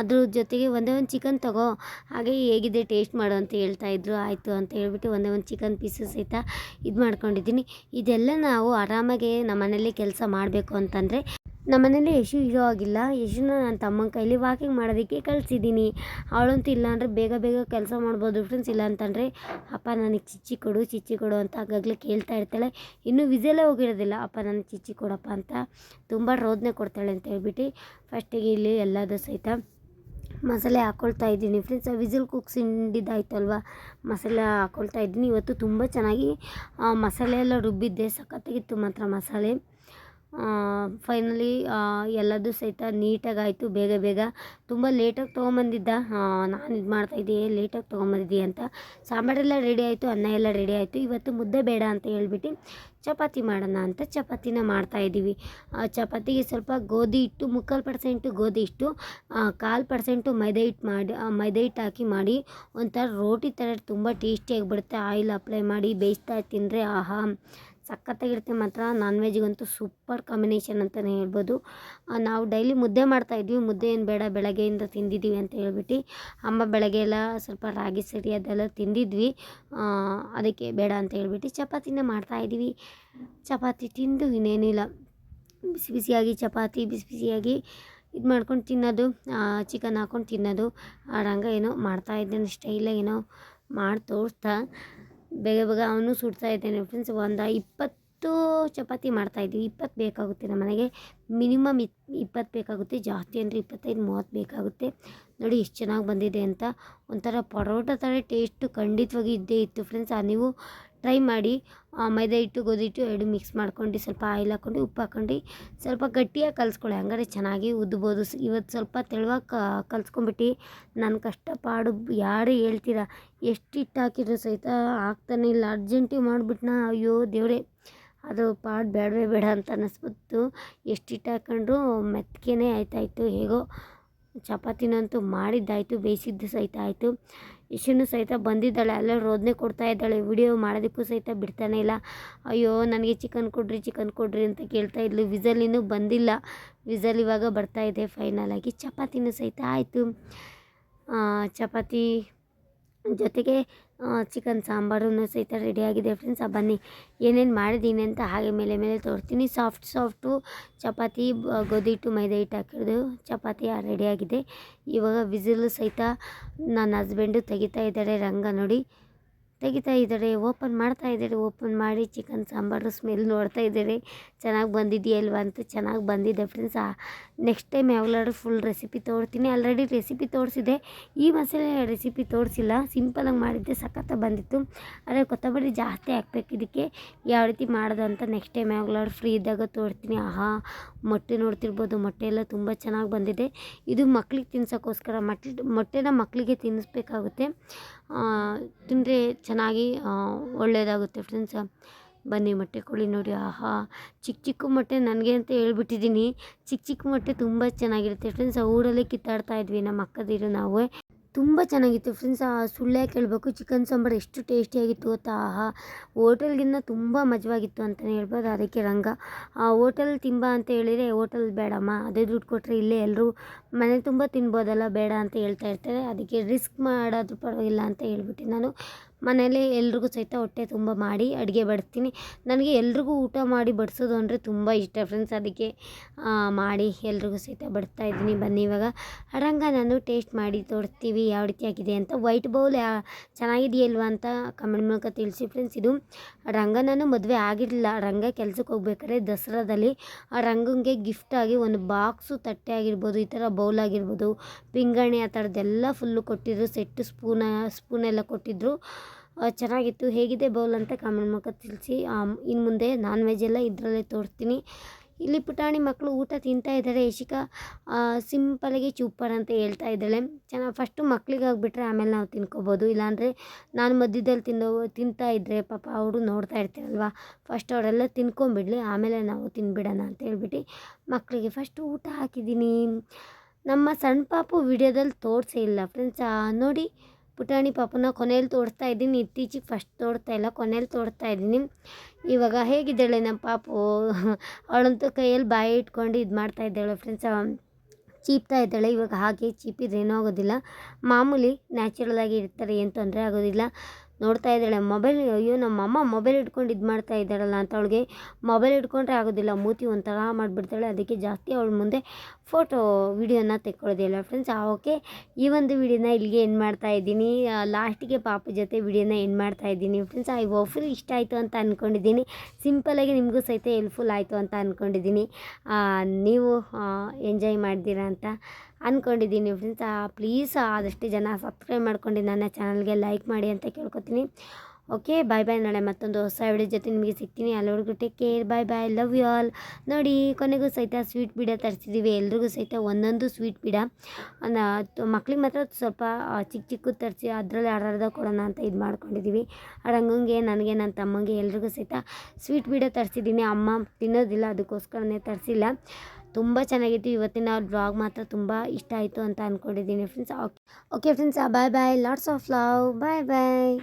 ಅದ್ರ ಜೊತೆಗೆ ಒಂದೇ ಒಂದು ಚಿಕನ್ ತಗೋ. ಹಾಗೆ ಹೇಗಿದೆ ಟೇಸ್ಟ್ ಮಾಡು ಅಂತ ಹೇಳ್ತಾ ಇದ್ರು. ಆಯಿತು ಅಂತ ಹೇಳ್ಬಿಟ್ಟು ಒಂದೇ ಒಂದು ಚಿಕನ್ ಪೀಸಸ್ ಸಹಿತ ಇದು ಮಾಡ್ಕೊಂಡಿದ್ದೀನಿ. ಇದೆಲ್ಲ ನಾವು ಆರಾಮಾಗಿ ನಮ್ಮ ಮನೇಲಿ ಕೆಲಸ ಮಾಡಬೇಕು ಅಂತಂದರೆ ನಮ್ಮನೇಲಿ ಯಶು ಇರೋ ಆಗಿಲ್ಲ ಯಶುನ ನನ್ನ ತಮ್ಮನ ಕೈಲಿ ವಾಕಿಂಗ್ ಮಾಡೋದಕ್ಕೆ ಕಳಿಸಿದ್ದೀನಿ. ಅವಳಂತೂ ಇಲ್ಲಾಂದರೆ ಬೇಗ ಬೇಗ ಕೆಲಸ ಮಾಡ್ಬೋದು ಫ್ರೆಂಡ್ಸ್ ಇಲ್ಲ ಅಂತಂದರೆ ಅಪ್ಪ ನನಗೆ ಚಿಚ್ಚಿ ಕೊಡು ಚಿಚ್ಚಿ ಕೊಡು ಅಂತ ಆಗಾಗಲೇ ಕೇಳ್ತಾ ಇರ್ತಾಳೆ. ಇನ್ನೂ ವಿಸಲೇ ಹೋಗಿರೋದಿಲ್ಲ. ಅಪ್ಪ ನನಗೆ ಚಿಚ್ಚಿ ಕೊಡಪ್ಪ ಅಂತ ತುಂಬ ರೋದನೆ ಕೊಡ್ತಾಳೆ ಅಂತ ಹೇಳ್ಬಿಟ್ಟು ಫಸ್ಟಿಗೆ ಇಲ್ಲಿ ಎಲ್ಲದೂ ಸಹಿತ ಮಸಾಲೆ ಹಾಕ್ಕೊಳ್ತಾ ಇದ್ದೀನಿ. ಫ್ರೆಂಡ್ಸ್ ವಿಸಿಲ್ ಕುಕ್ಸ್ ಹಿಂಡಿದ್ದಾಯ್ತಲ್ವ ಮಸಾಲೆ ಹಾಕ್ಕೊಳ್ತಾ ಇದ್ದೀನಿ. ಇವತ್ತು ತುಂಬ ಚೆನ್ನಾಗಿ ಆ, ಮಸಾಲೆ ಎಲ್ಲ ರುಬ್ಬಿದ್ದೆ. ಸಖತ್ತಾಗಿತ್ತು ಮಾತ್ರ ಮಸಾಲೆ. ಫೈನಲಿ ಎಲ್ಲದು ಸಹಿತ ನೀಟಾಗಿ ಆಯಿತು ಬೇಗ ಬೇಗ ತುಂಬ ಲೇಟಾಗಿ ತೊಗೊಂಬಂದಿದ್ದ. ನಾನು ಇದು ಮಾಡ್ತಾಯಿದ್ದೆ ಲೇಟಾಗಿ ತೊಗೊಂಬಂದಿದ್ದಿ ಅಂತ. ಸಾಂಬಾರೆಲ್ಲ ರೆಡಿ ಆಯಿತು, ಅನ್ನ ಎಲ್ಲ ರೆಡಿ ಆಯಿತು. ಇವತ್ತು ಮುದ್ದೆ ಬೇಡ ಅಂತ ಹೇಳ್ಬಿಟ್ಟು ಚಪಾತಿ ಮಾಡೋಣ ಅಂತ ಚಪಾತಿನ ಮಾಡ್ತಾಯಿದ್ದೀವಿ ಚಪಾತಿಗೆ ಸ್ವಲ್ಪ ಗೋಧಿ ಹಿಟ್ಟು, ಮುಕ್ಕಾಲು ಪರ್ಸೆಂಟು ಗೋಧಿ ಇಟ್ಟು ಕಾಲು ಪರ್ಸೆಂಟು ಮೈದಾ ಹಿಟ್ಟು ಮಾಡಿ ಮೈದಾ ಹಿಟ್ಟು ಹಾಕಿ ಮಾಡಿ ಒಂಥರ ರೋಟಿ ಥರ ತುಂಬ ಟೇಸ್ಟಿಯಾಗಿ ಬಿಡುತ್ತೆ. ಆಯಿಲ್ ಅಪ್ಲೈ ಮಾಡಿ ಬೇಯಿಸ್ತಾ ತಿಂದರೆ ಆಹಾ. ಸಖತ್ತಾಗಿರುತ್ತೆ ಮಾತ್ರ. ನಾನ್ ವೆಜ್ಗಂತೂ ಸೂಪರ್ ಕಾಂಬಿನೇಷನ್ ಅಂತಲೇ ಹೇಳ್ಬೋದು ನಾವು ಡೈಲಿ ಮುದ್ದೆ ಮಾಡ್ತಾಯಿದ್ವಿ ಮುದ್ದೆ ಏನು ಬೇಡ, ಬೆಳಗ್ಗೆಯಿಂದ ತಿಂದಿದ್ದೀವಿ ಅಂತ ಹೇಳ್ಬಿಟ್ಟು ಅಮ್ಮ ಬೆಳಗ್ಗೆ ಎಲ್ಲ ಸ್ವಲ್ಪ ರಾಗಿ ಸರಿ ಅದೆಲ್ಲ ತಿಂದಿದ್ವಿ. ಅದಕ್ಕೆ ಬೇಡ ಅಂತ ಹೇಳ್ಬಿಟ್ಟು ಚಪಾತಿನ ಮಾಡ್ತಾಯಿದ್ದೀವಿ ಚಪಾತಿ ತಿಂದು ಇನ್ನೇನಿಲ್ಲ. ಬಿಸಿ ಬಿಸಿಯಾಗಿ ಚಪಾತಿ, ಬಿಸಿ ಬಿಸಿಯಾಗಿ ಇದು ಮಾಡ್ಕೊಂಡು ತಿನ್ನೋದು ಚಿಕನ್ ಹಾಕ್ಕೊಂಡು ತಿನ್ನೋದು. ಆ, ರಂಗ ಏನೋ ಮಾಡ್ತಾ ಇದ್ದೇನೆ. ಸ್ಟೈಲಾಗಿ ಏನೋ ಮಾಡಿ ತೋರಿಸ್ತಾ ಬೇಗ ಬೇಗ ಅವನು ಸುಡ್ತಾ ಇದ್ದೇನೆ ಫ್ರೆಂಡ್ಸ್ ಒಂದು ಇಪ್ಪತ್ತು ಚಪಾತಿ ಮಾಡ್ತಾಯಿದ್ದೀವಿ ಇಪ್ಪತ್ತು ಬೇಕಾಗುತ್ತೆ ನಮ್ಮ ಮನೆಗೆ. ಮಿನಿಮಮ್ ಇಪ್ಪತ್ತು ಬೇಕಾಗುತ್ತೆ. ಜಾಸ್ತಿ ಅಂದರೆ ಇಪ್ಪತ್ತೈದು, ಮೂವತ್ತು ಬೇಕಾಗುತ್ತೆ. ನೋಡಿ ಎಷ್ಟು ಚೆನ್ನಾಗಿ ಬಂದಿದೆ ಅಂತ. ಒಂಥರ ಪರೋಟ ಥರ ಟೇಸ್ಟು ಖಂಡಿತವಾಗಿ ಇದ್ದೇ ಇತ್ತು ಫ್ರೆಂಡ್ಸ್ ಆ ನೀವು ಟ್ರೈ ಮಾಡಿ ಮೈದಾ ಹಿಟ್ಟು, ಗೋಧಿ ಹಿಟ್ಟು ಎರಡು ಮಿಕ್ಸ್ ಮಾಡ್ಕೊಂಡು ಸ್ವಲ್ಪ ಆಯಿಲ್ ಹಾಕ್ಕೊಂಡು ಉಪ್ಪು ಹಾಕ್ಕೊಂಡು ಸ್ವಲ್ಪ ಗಟ್ಟಿಯಾಗಿ ಕಲಿಸ್ಕೊಳ್ಳಿ ಹಂಗಾರೆ ಚೆನ್ನಾಗಿ ಉದ್ಬೋದು. ಇವತ್ತು ಸ್ವಲ್ಪ ತೆಳುವಾಗಿ ಕಲ್ಸ್ಕೊಂಬಿಟ್ಟು ನನ್ನ ಕಷ್ಟಪಾಡು ಯಾರು ಹೇಳ್ತೀರಾ, ಎಷ್ಟು ಹಿಟ್ಟು ಹಾಕಿದ್ರು ಸಹಿತ ಆಗ್ತಾನೆ ಇಲ್ಲ. ಅರ್ಜೆಂಟಿಗೆ ಮಾಡಿಬಿಟ್ನಾ? ಅಯ್ಯೋ ದೇವರೇ, ಅದು ಪಾಡು ಬೇಡವೇ ಬೇಡ ಅಂತ ಅನ್ನಿಸ್ಬಿಟ್ಟು ಎಷ್ಟು ಹಿಟ್ಟು ಹಾಕೊಂಡ್ರು ಮೆತ್ತಗೆನೇ ಆಯ್ತಾಯಿತ್ತು ಹೇಗೋ, ಚಪಾತಿನಂತೂ ಮಾಡಿದ್ದಾಯಿತು, ಬೇಯಿಸಿದ್ದು ಸಹಿತ ಆಯಿತು. ಇಶನು ಸಹಿತ ಬಂದಿದ್ದಾಳೆ. ಅಲ್ಲೇ ರೋದನೆ ಕೊಡ್ತಾ ಇದ್ದಾಳೆ. ವಿಡಿಯೋ ಮಾಡೋದಕ್ಕೂ ಸಹಿತ ಬಿಡ್ತಾನೆ ಇಲ್ಲ. ಅಯ್ಯೋ, ನನಗೆ ಚಿಕನ್ ಕೊಡ್ರಿ ಚಿಕನ್ ಕೊಡ್ರಿ ಅಂತ ಕೇಳ್ತಾ ಇದ್ಲು. ವಿಸಲ್ ಇನ್ನೂ ಬಂದಿಲ್ಲ. ವಿಸಲ್ ಇವಾಗ ಬರ್ತಾ ಇದೆ ಫೈನಲಾಗಿ ಚಪಾತಿನೂ ಸಹಿತ ಆಯಿತು. ಚಪಾತಿ ಜೊತೆಗೆ ಚಿಕನ್ ಸಾಂಬಾರು ಸಹಿತ ರೆಡಿಯಾಗಿದೆ ಫ್ರೆಂಡ್ಸ್ ಬನ್ನಿ. ಏನೇನು ಮಾಡಿದ್ದೀನಿ ಅಂತ ಹಾಗೆ ಮೇಲೆ ಮೇಲೆ ತೋರಿಸ್ತೀನಿ. ಸಾಫ್ಟ್ ಸಾಫ್ಟು ಚಪಾತಿ ಗೋಧಿ ಹಿಟ್ಟು, ಮೈದಾ ಹಿಟ್ಟು ಹಾಕಿರೋದು. ಚಪಾತಿ ರೆಡಿಯಾಗಿದೆ ಇವಾಗ ವಿಸಿಲು ಸಹಿತ ನನ್ನ ಹಸ್ಬೆಂಡು ತೆಗಿತಾ ಇದ್ದಾರೆ ರಂಗ ನೋಡಿ. ತೆಗಿತಾ ಇದ್ದಾರೆ ಓಪನ್ ಮಾಡ್ತಾ ಇದ್ದಾರೆ ಓಪನ್ ಮಾಡಿ ಚಿಕನ್ ಸಾಂಬಾರು ಸ್ಮೆಲ್ ನೋಡ್ತಾ ಇದ್ದಾರೆ. ಚೆನ್ನಾಗಿ ಬಂದಿದೆಯಲ್ವ ಅಂತ ಚೆನ್ನಾಗಿ ಬಂದಿದೆ ಫ್ರೆಂಡ್ಸ್ ನೆಕ್ಸ್ಟ್ ಟೈಮ್ ಯಾವಾಗಲಾದ್ರೂ ಫುಲ್ ರೆಸಿಪಿ ತೋರ್ತೀನಿ. ಆಲ್ರೆಡಿ ರೆಸಿಪಿ ತೋರಿಸಿದೆ. ಈ ಮಸಾಲೆ ರೆಸಿಪಿ ತೋರಿಸಿಲ್ಲ. ಸಿಂಪಲಾಗಿ ಮಾಡಿದ್ದೆ ಸಖತ್ತ ಬಂದಿತ್ತು. ಆದರೆ ಕೊತ್ತಂಬರಿ ಜಾಸ್ತಿ ಹಾಕ್ಬೇಕು ಇದಕ್ಕೆ. ಯಾವ ರೀತಿ ಮಾಡೋದು ಅಂತ ನೆಕ್ಸ್ಟ್ ಟೈಮ್ ಯಾವಾಗಲಾದ್ರೂ ಫ್ರೀ ಇದ್ದಾಗ ತೋರಿಸ್ತೀನಿ ಆಹಾ, ಮೊಟ್ಟೆ ನೋಡ್ತಿರ್ಬೋದು. ಮೊಟ್ಟೆ ಎಲ್ಲ ತುಂಬ ಚೆನ್ನಾಗಿ ಬಂದಿದೆ. ಇದು ಮಕ್ಳಿಗೆ ತಿನ್ಸೋಕ್ಕೋಸ್ಕರ ಮೊಟ್ಟೆ ಮೊಟ್ಟೆನ ಮಕ್ಕಳಿಗೆ ತಿನ್ನಿಸ್ಬೇಕಾಗುತ್ತೆ ತಿಂದರೆ ಚೆನ್ನಾಗಿ ಒಳ್ಳೆಯದಾಗುತ್ತೆ ಫ್ರೆಂಡ್ಸ್ ಬನ್ನಿ ಮೊಟ್ಟೆ ಕೋಳಿ ನೋಡಿ, ಆಹಾ. ಚಿಕ್ಕ ಚಿಕ್ಕ ಮೊಟ್ಟೆ ನನಗೆ ಅಂತ ಹೇಳ್ಬಿಟ್ಟಿದ್ದೀನಿ ಚಿಕ್ಕ ಚಿಕ್ಕ ಮೊಟ್ಟೆ ತುಂಬ ಚೆನ್ನಾಗಿರುತ್ತೆ ಫ್ರೆಂಡ್ಸ್ ಆ ಊರಲ್ಲೇ ಕಿತ್ತಾಡ್ತಾ ಇದ್ವಿ ನಮ್ಮ ಅಕ್ಕದಿರು ನಾವು. ತುಂಬ ಚೆನ್ನಾಗಿತ್ತು ಫ್ರೆಂಡ್ಸ್ ಆ ಯಾಕೆ ಹೇಳ್ಬೇಕು ಚಿಕನ್ ಸಾಂಬಾರು ಎಷ್ಟು ಟೇಸ್ಟಿಯಾಗಿತ್ತು ಗೊತ್ತಾ? ಆಹಾ. ಹೋಟೆಲ್ಗಿನ್ನ ತುಂಬ ಮಜವಾಗಿತ್ತು ಅಂತಲೇ ಹೇಳ್ಬೋದು. ಅದಕ್ಕೆ ರಂಗ. ಆ, ಹೋಟೆಲ್ ತಿಂಬ ಅಂತ ಹೇಳಿದರೆ ಹೋಟೆಲ್ ಬೇಡಮ್ಮ. ಅದೇ ದುಡ್ಡು ಕೊಟ್ಟರೆ ಇಲ್ಲೇ ಎಲ್ಲರೂ ಮನೆ ತುಂಬ ತಿನ್ಬೋದಲ್ಲ, ಬೇಡ ಅಂತ ಹೇಳ್ತಾ ಇರ್ತಾರೆ. ಅದಕ್ಕೆ ರಿಸ್ಕ್ ಮಾಡೋದು ಪರವಾಗಿಲ್ಲ ಅಂತ ಹೇಳ್ಬಿಟ್ಟು ನಾನು. ಮನೇಲಿ ಎಲ್ರಿಗೂ ಸಹಿತ ಹೊಟ್ಟೆ ತುಂಬ ಮಾಡಿ ಅಡುಗೆ ಬಡಿಸ್ತೀನಿ. ನನಗೆ ಎಲ್ರಿಗೂ ಊಟ ಮಾಡಿ ಬಡಿಸೋದು ಅಂದರೆ ತುಂಬ ಇಷ್ಟ ಫ್ರೆಂಡ್ಸ್. ಅದಕ್ಕೆ ಮಾಡಿ ಎಲ್ರಿಗೂ ಸಹಿತ ಬಡಿಸ್ತಾ ಇದ್ದೀನಿ. ಬನ್ನಿ ಇವಾಗ. ರಂಗ ನಾನು ಟೇಸ್ಟ್ ಮಾಡಿ ತೋರಿಸ್ತೀವಿ ಯಾವ ರೀತಿ ಆಗಿದೆ ಅಂತ. ವೈಟ್ ಬೌಲ್ ಯಾ, ಚೆನ್ನಾಗಿದೆಯಲ್ವಾ ಅಂತ ಕಮೆಂಟ್ ಮೂಲಕ ತಿಳಿಸಿ ಫ್ರೆಂಡ್ಸ್. ಇದು ರಂಗ ನಾನು ಮದುವೆ ಆಗಿರಲಿಲ್ಲ. ರಂಗ ಕೆಲಸಕ್ಕೆ ಹೋಗ್ಬೇಕಾದ್ರೆ ದಸರಾದಲ್ಲಿ ಆ ರಂಗಂಗೆ ಗಿಫ್ಟಾಗಿ ಒಂದು ಬಾಕ್ಸು ತಟ್ಟೆ ಆಗಿರ್ಬೋದು, ಈ ಥರ ಬೌಲ್ ಆಗಿರ್ಬೋದು, ಪಿಂಗಾಣಿ ಆ ಥರದ್ದೆಲ್ಲ ಫುಲ್ಲು ಕೊಟ್ಟಿದ್ರು. ಸೆಟ್ಟು ಸ್ಪೂನ, ಸ್ಪೂನೆಲ್ಲ ಕೊಟ್ಟಿದ್ದರು ಚೆನ್ನಾಗಿತ್ತು. ಹೇಗಿದೆ ಬೌಲ್ ಅಂತ ಕಾಮೆಂಟ್ ಮೂಲಕ ತಿಳಿಸಿ. ಇನ್ನು ಮುಂದೆ ನಾನ್ ವೆಜ್ ಎಲ್ಲ ಇದರಲ್ಲೇ ತೋರಿಸ್ತೀನಿ. ಇಲ್ಲಿ ಪುಟಾಣಿ ಮಕ್ಕಳು ಊಟ ತಿಂತಾ ಇದ್ದಾರೆ. ಯಶಿಕಾ ಸಿಂಪಲಾಗಿ ಚೂಪರ್ ಅಂತ ಹೇಳ್ತಾ ಇದ್ದಾಳೆ. ಚೆನ್ನಾಗಿ ಫಸ್ಟು ಮಕ್ಳಿಗೆ ಆಗಿಬಿಟ್ರೆ ಆಮೇಲೆ ನಾವು ತಿನ್ಕೋಬೋದು. ಇಲ್ಲಾಂದರೆ ನಾನು ಮಧ್ಯದಲ್ಲಿ ತಿನ್ನೋ, ತಿಂತಾ ಇದ್ದರೆ ಪಾಪ ಅವರು ನೋಡ್ತಾ ಇರ್ತಾರಲ್ವ. ಫಸ್ಟ್ ಅವರೆಲ್ಲ ತಿನ್ಕೊಂಬಿಡ್ಲಿ ಆಮೇಲೆ ನಾವು ತಿನ್ಬಿಡೋಣ ಅಂತ ಹೇಳ್ಬಿಟ್ಟು ಮಕ್ಕಳಿಗೆ ಫಸ್ಟು ಊಟ ಹಾಕಿದ್ದೀನಿ. ನಮ್ಮ ಸಣ್ಣ ಪಾಪು ವಿಡಿಯೋದಲ್ಲಿ ತೋರಿಸೇ ಇಲ್ಲ ಫ್ರೆಂಡ್ಸ್ ನೋಡಿ. ಪುಟಾಣಿ ಪಾಪನ ಕೊನೆಯಲ್ಲಿ ತೋರಿಸ್ತಾ ಇದ್ದೀನಿ. ಇತ್ತೀಚೆಗೆ ಫಸ್ಟ್ ತೋಡ್ತಾ ಇಲ್ಲ ಕೊನೆಯಲ್ಲಿ ತೋಡ್ತಾ ಇದ್ದೀನಿ. ಇವಾಗ ಹೇಗಿದ್ದಾಳೆ ನಮ್ಮ ಪಾಪು? ಅವಳಂತೂ ಕೈಯಲ್ಲಿ ಬಾಯಿ ಇಟ್ಕೊಂಡು ಇದು ಮಾಡ್ತಾ ಇದ್ದಾಳೆ ಫ್ರೆಂಡ್ಸ್ ಚೀಪ್ತಾ ಇದ್ದಾಳೆ. ಇವಾಗ ಹಾಗೆ ಚೀಪಿದ್ರೆ ಏನೂ ಆಗೋದಿಲ್ಲ. ಮಾಮೂಲಿ ನ್ಯಾಚುರಲ್ ಆಗಿ ಇರ್ತಾರೆ, ಏನು ತೊಂದರೆ ಆಗೋದಿಲ್ಲ. ನೋಡ್ತಾ ಇದ್ದಾಳೆ ಮೊಬೈಲ್ ಅಯ್ಯೋ ನಮ್ಮಮ್ಮ ಮೊಬೈಲ್ ಇಟ್ಕೊಂಡು ಇದು ಮಾಡ್ತಾ ಇದ್ದಾಳಲ್ಲ ಅಂತ ಅವಳಿಗೆ. ಮೊಬೈಲ್ ಇಟ್ಕೊಂಡ್ರೆ ಆಗೋದಿಲ್ಲ. ಮೂತಿ ಒಂಥರ ಮಾಡಿಬಿಡ್ತಾಳೆ. ಅದಕ್ಕೆ ಜಾಸ್ತಿ ಅವಳ ಮುಂದೆ ಫೋಟೋ ವಿಡಿಯೋನ ತೆಕ್ಕೊಳ್ಳೋದಿಲ್ಲ ಫ್ರೆಂಡ್ಸ್ ಓಕೆ. ಈ ಒಂದು ವಿಡಿಯೋನ ಇಲ್ಲಿಗೆ ಏನು ಮಾಡ್ತಾ ಇದ್ದೀನಿ. ಲಾಸ್ಟಿಗೆ ಪಾಪ ಜೊತೆ ವಿಡಿಯೋನ ಏನು ಮಾಡ್ತಾ ಇದ್ದೀನಿ ಫ್ರೆಂಡ್ಸ್ ಐ ಹೋಪ್ಫುಲ್ ಇಷ್ಟ ಆಯಿತು ಅಂತ ಅಂದ್ಕೊಂಡಿದ್ದೀನಿ ಸಿಂಪಲಾಗಿ ನಿಮಗೂ ಸಹಿತ ಹೆಲ್ಪ್ಫುಲ್ ಆಯಿತು ಅಂತ ಅಂದ್ಕೊಂಡಿದ್ದೀನಿ ನೀವು ಎಂಜಾಯ್ ಮಾಡಿದ್ದೀರಾ ಅಂತ ಅಂದ್ಕೊಂಡಿದ್ದೀನಿ ಫ್ರೆಂಡ್ಸ್ ಪ್ಲೀಸ್ ಆದಷ್ಟು ಜನ ಸಬ್ಸ್ಕ್ರೈಬ್ ಮಾಡ್ಕೊಂಡು ನನ್ನ ಚಾನಲ್ಗೆ ಲೈಕ್ ಮಾಡಿ ಅಂತ ಕೇಳ್ಕೊತೀನಿ. ಓಕೆ ಬಾಯ್ ಬಾಯ್ ನಾಳೆ ಮತ್ತೊಂದು ಹೊಸ ವಿಡಿಯೋ ಜೊತೆ ನಿಮಗೆ ಸಿಗ್ತೀನಿ. ಅಲ್ಲಿವರೆಗೂ take care bye bye love you all ನೋಡಿ, ಕೊನೆಗೂ ಸಹಿತ ಸ್ವೀಟ್ ಬೀಡ ತರಿಸಿದ್ದೀವಿ ಎಲ್ರಿಗೂ ಸಹಿತ ಒಂದೊಂದು ಸ್ವೀಟ್ ಬೀಡ. ಮಕ್ಳಿಗೆ ಮಾತ್ರ ಸ್ವಲ್ಪ ಚಿಕ್ಕ ಚಿಕ್ಕ ತರಿಸಿ ಅದರಲ್ಲಿ ಅರ್ಧ ಕೊಡೋಣ ಅಂತ ಇದು ಮಾಡ್ಕೊಂಡಿದ್ದೀವಿ ಅಡಂಗಂಗೆ, ನನಗೆ ನನ್ನ ತಮ್ಮಂಗೆ ಎಲ್ರಿಗೂ ಸಹಿತ ಸ್ವೀಟ್ ಬೀಡ ತರಿಸಿದ್ದೀನಿ ಅಮ್ಮ ತಿನ್ನೋದಿಲ್ಲ, ಅದಕ್ಕೋಸ್ಕರನೇ ತರಿಸಿಲ್ಲ. ತುಂಬ ಚೆನ್ನಾಗಿತ್ತು. ಇವತ್ತಿನ ಬ್ಲಾಗ್ ಮಾತ್ರ ತುಂಬ ಇಷ್ಟ ಆಯಿತು ಅಂತ ಅಂದ್ಕೊಂಡಿದ್ದೀನಿ friends okay okay friends bye bye lots of love bye bye